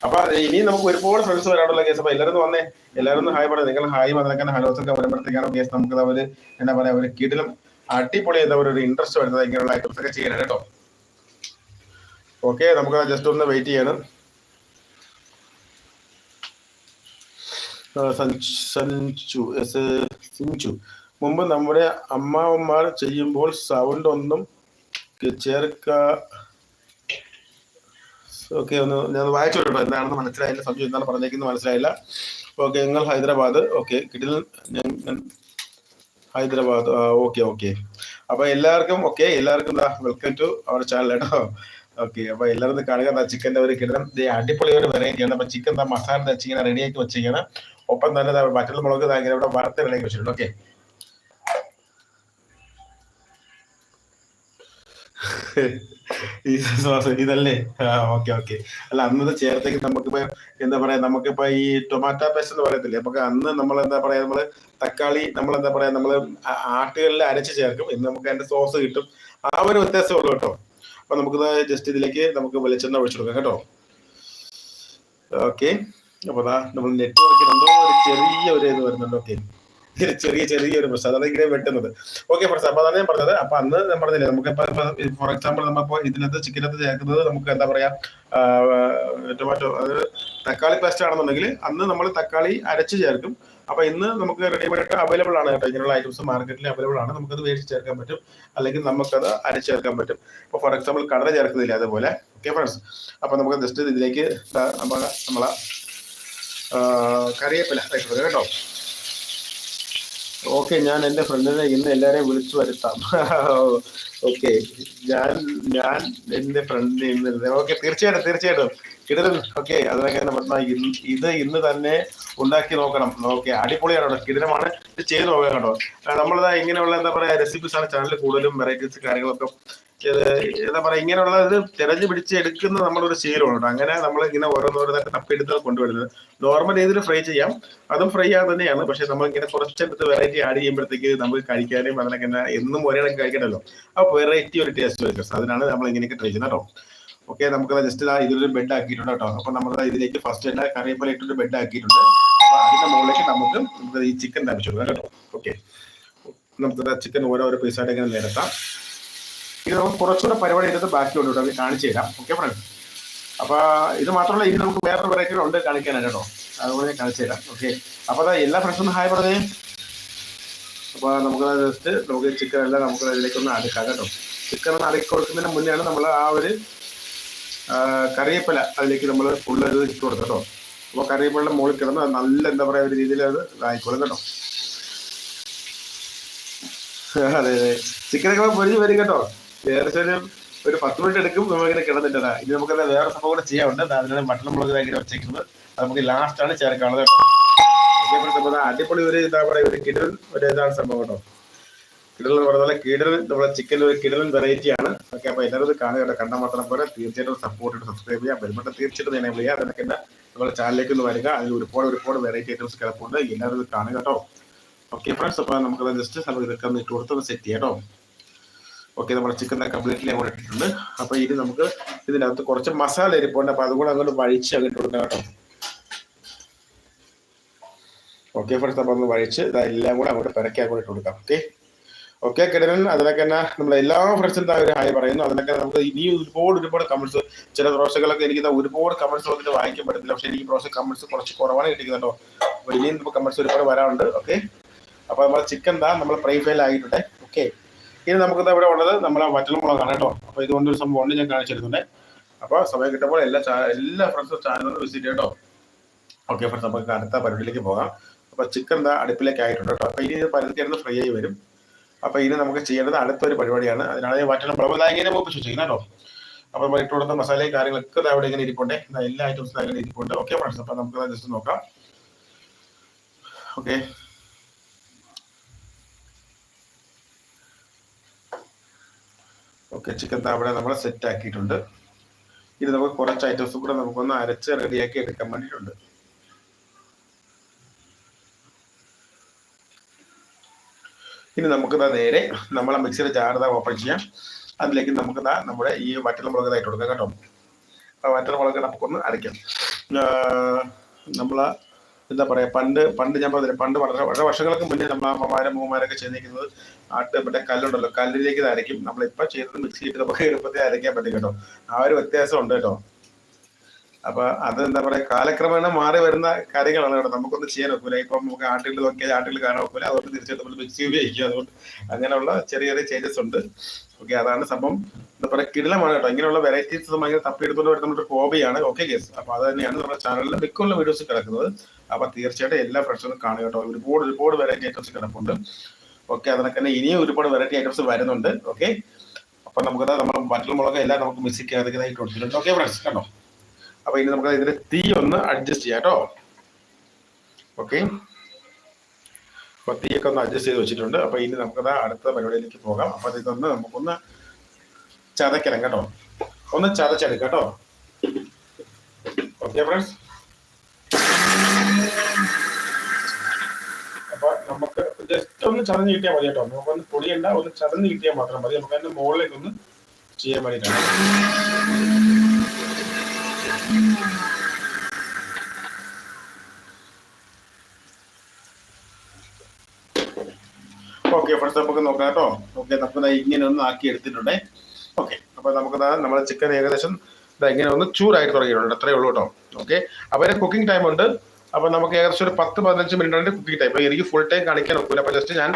അപ്പൊ ഇനി നമുക്ക് ഒരുപാട് ഫ്രണ്ട്സ് വരാനുള്ള കേസ് അപ്പൊ എല്ലാവരും വന്നേ. എല്ലാവരും ഹായ് പറയാം. നിങ്ങൾ ഹായ് വന്നേക്കാൻ ഹലോസ് ഒക്കെ വരുമ്പോഴത്തേക്കാണ് കേസ് നമുക്ക് അവർ എന്താ പറയാ ഒരു കിടിലും അടിപൊളി എന്താ പറയുക ഒരു ഇൻട്രസ്റ്റ് വരുന്നത് ഇങ്ങനെയുള്ള ഐറ്റംസ് ഒക്കെ ചെയ്യണം കേട്ടോ. ഓക്കെ നമുക്ക് ജസ്റ്റ് ഒന്ന് വെയിറ്റ് ചെയ്യണം. മുമ്പ് നമ്മുടെ അമ്മാവന്മാർ ചെയ്യുമ്പോൾ സൗണ്ട് ഒന്നും ചേർക്ക ഓക്കെ ഒന്ന് ഞാൻ വായിച്ചു കേട്ടോ എന്താണെന്ന് മനസ്സിലായില്ല സംശയം എന്താണ് പറഞ്ഞേക്കുന്നത് മനസ്സിലായില്ല. ഓക്കെ നിങ്ങൾ ഹൈദരാബാദ് ഓക്കെ കിടിൽ ഹൈദരാബാദ് ഓക്കെ ഓക്കെ അപ്പൊ എല്ലാവർക്കും ഓക്കെ എല്ലാവർക്കും വെൽക്കം ടു അവർ ചാനൽ കേട്ടോ ഓക്കെ അപ്പൊ എല്ലാവരും കാണുക കാണുക ചിക്കന്റെ ഒരു കിടനം അടിപൊളി ഒരു ആണ്. അപ്പൊ ചിക്കൻ എന്താ മസാല ഇങ്ങനെ റെഡിയാക്കി വെച്ചിരിക്കണം ഒപ്പം തന്നെ മറ്റുള്ള മുളക് ഇവിടെ വറുത്ത് റെഡിയാക്കി വെച്ചിട്ടുണ്ട് ഓക്കെ ഈ സോസ് ഇതല്ലേ ഓക്കെ ഓക്കെ. അല്ല അന്നത് ചേർത്തേക്ക് നമുക്കിപ്പോ എന്താ പറയാ നമുക്കിപ്പോ ഈ ടൊമാറ്റോ പേസ്റ്റ് എന്ന് പറയത്തില്ലേ? നമുക്ക് അന്ന് നമ്മൾ എന്താ പറയാ നമ്മൾ തക്കാളി നമ്മൾ എന്താ പറയാ നമ്മൾ ആട്ടുകളിൽ അരച്ച് ചേർക്കും. ഇന്ന് നമുക്ക് അതിന്റെ സോസ് കിട്ടും. ആ ഒരു വ്യത്യാസമേ ഉള്ളൂ കേട്ടോ. അപ്പൊ നമുക്ക് ജസ്റ്റ് ഇതിലേക്ക് നമുക്ക് വെളിച്ചെണ്ണ ഒഴിച്ചു കൊടുക്കാം കേട്ടോ. ഓക്കെ. അപ്പൊ നമ്മൾ നെറ്റ്വർക്കിൽ എന്തോ ഒരു ചെറിയ ഒരു ഇത് വരുന്നുണ്ട്. ഓക്കെ. ചെറിയ ചെറിയൊരു പ്രശ്നം. അതാണ് ഇങ്ങനെ വെട്ടുന്നത്. ഓക്കെ ഫ്രണ്ട്സ് അപ്പൊ അതാണ് ഞാൻ പറഞ്ഞത്. അപ്പൊ അന്ന് ഞാൻ പറഞ്ഞില്ലേ നമുക്ക് ഫോർ എക്സാമ്പിൾ നമ്മളിപ്പോ ഇതിനകത്ത് ചിക്കനകത്ത് ചേർക്കുന്നത് നമുക്ക് എന്താ പറയാ ടൊമാറ്റോ അത് തക്കാളി പേസ്റ്റ് ആണെന്നുണ്ടെങ്കിൽ അന്ന് നമ്മൾ തക്കാളി അരച്ച് ചേർക്കും. അപ്പൊ ഇന്ന് നമുക്ക് റെഡിമെയ്ഡ് അവൈലബിൾ ആണ് കേട്ടോ. ഇങ്ങനെയുള്ള ഐറ്റംസ് മാർക്കറ്റിൽ അവൈലബിൾ ആണ്. നമുക്കത് മേടിച്ച് ചേർക്കാൻ പറ്റും. അല്ലെങ്കിൽ നമുക്കത് അരച്ച് ചേർക്കാൻ പറ്റും. ഇപ്പൊ ഫോർ എക്സാമ്പിൾ കടല ചേർക്കുന്നില്ല അതുപോലെ. ഓക്കെ ഫ്രണ്ട്സ് അപ്പൊ നമുക്ക് ജസ്റ്റ് ഇതിലേക്ക് നമ്മളെ കറിയപ്പില്ല കേട്ടോ. ഓക്കെ ഞാൻ എന്റെ ഫ്രണ്ടിനെ ഇന്ന് എല്ലാരെയും വിളിച്ചു വരുത്താം. ഓക്കെ ഞാൻ ഞാൻ എന്റെ ഫ്രണ്ടിനെ ഇന്ന് ഓക്കെ തീർച്ചയായിട്ടും തീർച്ചയായിട്ടും. കിടലൻ ഓക്കെ അതൊക്കെ പറഞ്ഞാൽ ഇത് ഇന്ന് തന്നെ ഉണ്ടാക്കി നോക്കണം. ഓക്കെ അടിപൊളിയാണ്? കേട്ടോ കിടലമാണ്. ഇത് ചെയ്ത് നോക്കാം കേട്ടോ. നമ്മളിതാ ഇങ്ങനെയുള്ള എന്താ പറയാ റെസിപ്പീസ് ആണ് ചാനലിൽ കൂടുതലും വെറൈറ്റീസ് കാര്യങ്ങളൊക്കെ എന്താ പറയാ ഇങ്ങനെയുള്ള ഇത് തിരഞ്ഞു പിടിച്ച് എടുക്കുന്ന നമ്മളൊരു ശീലമാണ് അങ്ങനെ നമ്മൾ ഇങ്ങനെ ഓരോന്നോരോന്നൊക്കെ തപ്പിയെടുത്ത് കൊണ്ടുവരുന്നത്. നോർമൽ രീതിയിൽ ഫ്രൈ ചെയ്യാം അതും ഫ്രൈ ആ തന്നെയാണ്. പക്ഷെ നമ്മൾ ഇങ്ങനെ കുറച്ചെടുത്ത് വെറൈറ്റി ആഡ് ചെയ്യുമ്പോഴത്തേക്ക് നമുക്ക് കഴിക്കാനും അതിനൊക്കെ എന്നും ഒരേ കഴിക്കണമല്ലോ അപ്പൊ വെറൈറ്റി ഒരു ടേസ്റ്റ് വരും അതിനാണ് നമ്മൾ ഇങ്ങനെയൊക്കെ ട്രൈ ചെയ്യുന്നത് കേട്ടോ. ഓക്കെ നമുക്ക് ജസ്റ്റ് ആ ഇതിലൊരു ബെഡ് ആക്കിയിട്ടുണ്ട് കേട്ടോ. അപ്പൊ നമ്മൾ ഇതിലേക്ക് ഫസ്റ്റ് തന്നെ കറിയപ്പോലെ ഇട്ടൊരു ബെഡ് ആക്കിയിട്ടുണ്ട്. അതിന്റെ മുകളിലേക്ക് നമുക്ക് ഈ ചിക്കൻ തപ്പിച്ചു കേട്ടോ. ഓക്കെ നമുക്ക് ചിക്കൻ ഓരോ പീസായിട്ട് ഇങ്ങനെ നിരത്താം. ഇത് നമുക്ക് കുറച്ചുകൂടെ പരിപാടി എടുത്ത് ബാക്കിയുണ്ട് അത് കാണിച്ചു തരാം. ഓക്കെ ഫ്രണ്ട് അപ്പൊ ഇത് മാത്രമല്ല ഇനി നമുക്ക് വേറെ വെറൈറ്റി ഉണ്ട് കാണിക്കാനാണ് കേട്ടോ. അതുപോലെ ഞാൻ കാണിച്ചു തരാം. ഓക്കെ അപ്പൊ അതാ എല്ലാ ഫ്രണ്ട്സും ഹായ് പറഞ്ഞേ. അപ്പൊ നമുക്ക് ജസ്റ്റ് നമുക്ക് ചിക്കൻ എല്ലാം നമുക്ക് അതിലേക്ക് ഒന്ന് അടുക്കാം കേട്ടോ. ചിക്കൻ ഒന്ന് അടക്കി കൊടുക്കുന്നതിന് മുന്നെയാണ് നമ്മൾ ആ ഒരു കറിയപ്പല അതിലേക്ക് നമ്മൾ ഫുള്ള് ഇത് ഇട്ട് കൊടുക്കാം കേട്ടോ. അപ്പോൾ കറിവേപ്പില മുകളിൽ കിടന്ന് നല്ല എന്താ പറയുക ഒരു രീതിയിൽ അത് ആയിക്കോളും കേട്ടോ. [laughs] അതെ അതെ. ചിക്കനൊക്കെ പൊരിഞ്ഞ് വരും കേട്ടോ. ഏകദേശം ഒരു പത്ത് മിനിറ്റ് എടുക്കും നമുക്കിങ്ങനെ കിടന്നിട്ടതാ ഇനി നമുക്കത് വേറെ സംഭവം കൂടെ ചെയ്യാറുണ്ട് അതിനാണ് മട്ടൺ മുളക് ഇങ്ങനെ വെച്ചേക്കുന്നത്. നമുക്ക് ലാസ്റ്റ് ആണ് ചേർക്കാനുള്ളത് കേട്ടോ. അടിപൊളി ഒരു എന്താ പറയുക ഒരു കിടൽ ഒരു ഇതാണ് സംഭവം കേട്ടോ. കിടൽ എന്ന് പറഞ്ഞാൽ കിടൽ നമ്മുടെ ചിക്കൻ ഒരു കിടൽ വെറൈറ്റി ആണ്. ഓക്കെ അപ്പൊ എല്ലാവരും കാണുക കണ്ടാൽ മാത്രം പോലെ തീർച്ചയായിട്ടും സപ്പോർട്ട് ചെയ്ത് സബ്സ്ക്രൈബ് ചെയ്യാം വരുമ്പോൾ തീർച്ചയായിട്ടും എനേബിൾ ചെയ്യുക അതിനൊക്കെ നമ്മുടെ ചാനലിലേക്ക് ഒന്ന് വരിക. അതിൽ ഒരുപാട് ഒരുപാട് വെറൈറ്റി ഐറ്റംസ് കിടപ്പുണ്ട്. എല്ലാവരും കാണുക കേട്ടോ. ഓക്കെ ഫ്രണ്ട്സ് അപ്പോൾ നമുക്കത് ജസ്റ്റ് നമുക്ക് ഇതൊക്കെ ഒന്ന് ഇട്ട് കൊടുത്ത് സെറ്റ് ചെയ്യാം കേട്ടോ. ഓക്കെ നമ്മുടെ ചിക്കൻ കംപ്ലീറ്റ്ലി അങ്ങോട്ട് ഇട്ടിട്ടുണ്ട്. അപ്പോൾ ഇനി നമുക്ക് ഇതിനകത്ത് കുറച്ച് മസാല ഇരിപ്പുണ്ട് അപ്പോൾ അതുകൂടെ അങ്ങോട്ട് വഴിച്ച് അങ്ങോട്ട് കൊടുക്കാം കേട്ടോ. ഓക്കെ ഫ്രണ്ട്സ് അപ്പോൾ ഒന്ന് വഴിച്ച് ഇതെല്ലാം കൂടെ അങ്ങോട്ട് പിറക്കി അങ്ങോട്ട് കൊടുക്കാം. ഓക്കെ? ഓക്കെ കിടനൻ അതിനൊക്കെ തന്നെ നമ്മൾ എല്ലാ ഫ്രണ്ട്സിനും ഒരു ഹായ് പറയുന്നു. അതിനൊക്കെ നമുക്ക് ഇനി ഒരുപാട് ഒരുപാട് കമന്റ്സ് ചില പ്രോസകളൊക്കെ എനിക്ക് ഒരുപാട് കമന്റ്സ് വന്നിട്ട് വായിക്കാൻ പറ്റത്തില്ല. പക്ഷെ എനിക്ക് പ്രോസസ് കമന്റ്സ് കുറച്ച് കുറവാണ് കിട്ടിക്കുന്നുണ്ടോ കേട്ടോ. അപ്പോൾ ഇനിയും കമന്റ്സ് ഒരുപാട് വരാറുണ്ട്. ഓക്കെ? അപ്പോൾ നമ്മുടെ ചിക്കൻ താ നമ്മൾ ഫ്രൈ ഫെയിൽ ആയിട്ടുണ്ട്. ഓക്കെ? ഇനി നമുക്ക് ഇവിടെ ഉള്ളത് നമ്മളെ വറ്റൽ മുളകാണ് കേട്ടോ. അപ്പോൾ ഇതുകൊണ്ട് ഒരു സംഭവം ഉണ്ട് ഞാൻ കാണിച്ചിരുന്നുണ്ട് അപ്പോൾ സമയം കിട്ടുമ്പോൾ എല്ലാ എല്ലാ ഫ്രണ്ട്സും ചാനലും വിസിറ്റ് ചെയ്യട്ടോ. ഓക്കെ ഫ്രണ്ട്സ് നമുക്ക് അടുത്ത പരിപാടിയിലേക്ക് പോകാം. അപ്പോൾ ചിക്കൻ എന്താ അടുപ്പിലേക്ക് ആയിട്ടുണ്ട് കേട്ടോ. അപ്പോൾ ഇനി പരിധി പരുത്തിയായിരുന്നു ഫ്രൈ ആയി വരും. അപ്പോൾ ഇനി നമുക്ക് ചെയ്യേണ്ടത് അടുത്തൊരു പരിപാടിയാണ്. അതിനാണ് വറ്റൽ മുളക്. ദാ ഇങ്ങനെ മൂപ്പിച്ച് വെച്ചിരിക്കുന്നത് കേട്ടോ. അപ്പോൾ നമ്മൾ ഇട്ട് കൊടുത്ത മസാലയും കാര്യങ്ങളൊക്കെ അവിടെ ഇങ്ങനെ ഇരിപ്പുണ്ട്. എല്ലാ ഐറ്റംസും അങ്ങനെ ഇരിപ്പുണ്ട്. ഓക്കെ ഫ്രണ്ട്സ് അപ്പോൾ നമുക്ക് ജസ്റ്റ് നോക്കാം. ഓക്കെ ഓക്കെ ചിക്കൻ അവിടെ നമ്മൾ സെറ്റ് ആക്കിയിട്ടുണ്ട് ഇനി നമുക്ക് കുറച്ച് ഐറ്റംസ് കൂടെ നമുക്കൊന്ന് അരച്ച് റെഡിയാക്കി എടുക്കാൻ വേണ്ടിയിട്ടുണ്ട്. ഇനി നമുക്ക് ദാ നേരെ നമ്മളെ മിക്സിയുടെ ജാഗ്രത ഓപ്പൺ ചെയ്യാം. അതിലേക്ക് നമുക്ക് ദാ നമ്മുടെ ഈ വറ്റൽ മുളക് ഇതായിട്ട് കൊടുക്കാം കേട്ടോ. വറ്റൽ മുളക് നമുക്കൊന്ന് അരയ്ക്കാം നമ്മളെ എന്താ പറയാ പണ്ട് പണ്ട് ഞാൻ പറഞ്ഞില്ല പണ്ട് വളരെ വളരെ വർഷങ്ങൾക്ക് മുന്നേ നമ്മൾ അമ്മമാരും മൂമാരൊക്കെ ചെയ്തിരിക്കുന്നത് ആട്ട് മറ്റേ കല്ലുണ്ടല്ലോ കല്ലിലേക്ക് അരയ്ക്കും. നമ്മളിപ്പോ ചെയ്തത് മിക്സി ഇട്ട് നമുക്ക് എളുപ്പത്തിൽ അരയ്ക്കാൻ പറ്റും കേട്ടോ. ആ ഒരു വ്യത്യാസം ഉണ്ട് കേട്ടോ. അപ്പൊ അത് എന്താ പറയാ കാലക്രമേണ മാറി വരുന്ന കാര്യങ്ങളാണ് കേട്ടോ. നമുക്കൊന്നും ചെയ്യാൻ ഒക്കില്ല. ഇപ്പൊ നമുക്ക് ആട്ടിൽ നോക്കിയാൽ ആട്ടിൽ കാണാൻ ഒക്കില്ല. അതുകൊണ്ട് തീർച്ചയായിട്ടും നമ്മൾ മിക്സി ഉപയോഗിക്കും. അതുകൊണ്ട് അങ്ങനെയുള്ള ചെറിയ ചെറിയ ചേഞ്ചസ് ഉണ്ട്. ഓക്കെ അതാണ് സംഭവം. എന്താ പറയാ കിടിലമാണ് കേട്ടോ. ഇങ്ങനെയുള്ള വെറൈറ്റീസ് ഭയങ്കര തപ്പിയെടുത്തുകൊണ്ട് വരുന്ന ഒരു ഹോബിയാണ് ഓക്കെ കേസ് അപ്പൊ അത് തന്നെയാണ് നമ്മുടെ ചാനലിൽ മിക്കുള്ള വീഡിയോസ് കിടക്കുന്നത്. അപ്പൊ തീർച്ചയായിട്ടും എല്ലാ ഫ്രണ്ട്സും കാണുക കേട്ടോ. ഒരുപാട് ഒരുപാട് വെറൈറ്റി ഐറ്റംസ് കിടപ്പുണ്ട്. ഓക്കെ അതിനൊക്കെ തന്നെ ഇനിയും ഒരുപാട് വെറൈറ്റി ഐറ്റംസ് വരുന്നുണ്ട്. ഓക്കെ അപ്പൊ നമുക്ക് നമ്മൾ ബട്ടർ മുളക് എല്ലാം നമുക്ക് മിസ് ചെയ്യാതെ കൊടുത്തിട്ടുണ്ട് ഓക്കെ ഫ്രണ്ട്സ് കണ്ടോ? അപ്പൊ ഇനി നമുക്ക് ഇതിന്റെ തീ ഒന്ന് അഡ്ജസ്റ്റ് ചെയ്യാം കേട്ടോ. ഓക്കെ അപ്പൊ തീയൊക്കെ ഒന്ന് അഡ്ജസ്റ്റ് ചെയ്ത് വെച്ചിട്ടുണ്ട്. അപ്പൊ ഇനി നമുക്ക് അടുത്ത പരിപാടിയിലേക്ക് പോകാം. അപ്പൊ ഇതൊന്ന് നമുക്കൊന്ന് ചതക്കണം കേട്ടോ. ഒന്ന് ചതച്ചെടുക്കാം കേട്ടോ. ഓക്കെ ഫ്രണ്ട്സ് അപ്പൊ നമുക്ക് ജസ്റ്റ് ഒന്ന് ചതഞ്ഞ് കിട്ടിയാൽ മതി കേട്ടോ. നമുക്കൊന്ന് പൊടിയണ്ട ഒന്ന് ചതഞ്ഞ് കിട്ടിയാൽ മാത്രം മതി. നമുക്ക് അതിന്റെ മുകളിലേക്ക് ഒന്ന് ചെയ്യാൻ വേണ്ടിയിട്ടാണ് ഓക്കെ ഫ്രണ്ട്സ് നമുക്ക് നോക്കാം കേട്ടോ. ഓക്കെ നമുക്ക് ഇങ്ങനെ ഒന്ന് ആക്കി എടുത്തിട്ടുണ്ടേ. ഓക്കെ അപ്പൊ നമുക്ക് നമ്മുടെ ചിക്കൻ ഏകദേശം ഇങ്ങനെ ഒന്ന് ചൂടായിട്ട് തുടങ്ങിയിട്ടുണ്ട്. അത്രേ ഉള്ളൂ കേട്ടോ. ഓക്കെ അപ്പൊ കുക്കിംഗ് ടൈം ഉണ്ട്. അപ്പൊ നമുക്ക് ഏകദേശം ഒരു പത്ത് പതിനഞ്ച് മിനിറ്റ് ഉണ്ട് കുക്കിംഗ് ടൈം എനിക്ക് ഫുൾ ടൈം കാണിക്കാൻ ഒക്കില്ല അപ്പൊ ജസ്റ്റ് ഞാൻ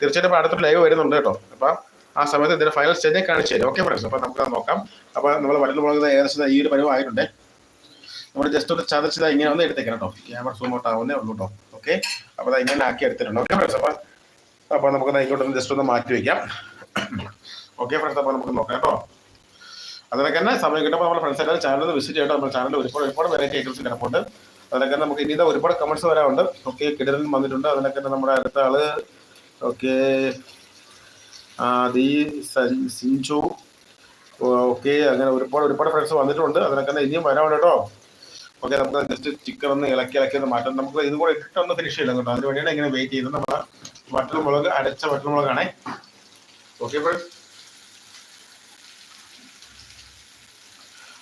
തീർച്ചയായിട്ടും അടുത്ത ലൈവ് വരുന്നുണ്ട് കേട്ടോ. അപ്പൊ ആ സമയത്ത് ഇതിന്റെ ഫൈനൽ സ്റ്റേജ് കാണിച്ചു തരും. ഓക്കെ ഫ്രണ്ട്സ് അപ്പൊ നമുക്ക് അത് നോക്കാം. അപ്പൊ നമ്മൾ വലിയ പോകുന്നത് ഏകദേശം ഈ ഒരു പരിവ് ആയിട്ടുണ്ട്. നമ്മൾ ജസ്റ്റ് ഒന്ന് ചതച്ചത് ഇങ്ങനെ ഒന്ന് എടുത്തേക്കണം കേട്ടോ. ക്യാമറ സൂം ഔട്ട് ആവുന്നേ ഉള്ളൂ കേട്ടോ. ഓക്കെ അപ്പൊ ദാ ഇങ്ങനെ ആക്കി എടുത്തിട്ടുണ്ട്. ഓക്കെ ഫ്രണ്ട്സ് അപ്പൊ അപ്പൊ നമുക്ക് ഇങ്ങോട്ടൊന്ന് ജസ്റ്റ് ഒന്ന് മാറ്റി വെക്കാം. ഓക്കെ ഫ്രണ്ട്സ് അപ്പൊ നമുക്ക് നോക്കാം കേട്ടോ. അതിനൊക്കെ തന്നെ സമയം കിട്ടുമ്പോൾ നമ്മുടെ ഫ്രണ്ട്സ് എല്ലാവരും ചാനൽ വിസിറ്റ് ചെയ്യട്ടോ. നമ്മുടെ ചാനൽ ഒരുപാട് ഒരുപാട് വെറൈറ്റി ഐറ്റംസ് കിടപ്പുണ്ട്. അതിനൊക്കെ നമുക്ക് ഇനി ഒരുപാട് കമന്റ്സ് വരാറുണ്ട്. ഓക്കെ കിടലിൽ വന്നിട്ടുണ്ട്. അതിനൊക്കെ നമ്മുടെ അടുത്ത ആൾ. Okay the Sinchu. ഓക്കെ അങ്ങനെ ഒരുപാട് ഒരുപാട് ഫ്രണ്ട്സ് വന്നിട്ടുണ്ട്. അതിനൊക്കെ ഇനിയും വരാനുണ്ട് കേട്ടോ. ഓക്കെ നമുക്ക് ജസ്റ്റ് ചിക്കൻ ഒന്ന് ഇളക്കി ഇളക്കി ഒന്ന് മാറ്റാം. നമുക്ക് ഇത് കൂടെ ഇട്ടൊന്ന് ഫിനിഷ് ചെയ്യണം കേട്ടോ. അതിന് വേണ്ടിയാണ് ഇങ്ങനെ വെയിറ്റ് ചെയ്യുന്നത്. നമ്മുടെ വട്ടർ മുളക് അടച്ച വട്ടർ മുളകാണേ. ഓക്കെ ഫ്രണ്ട്സ്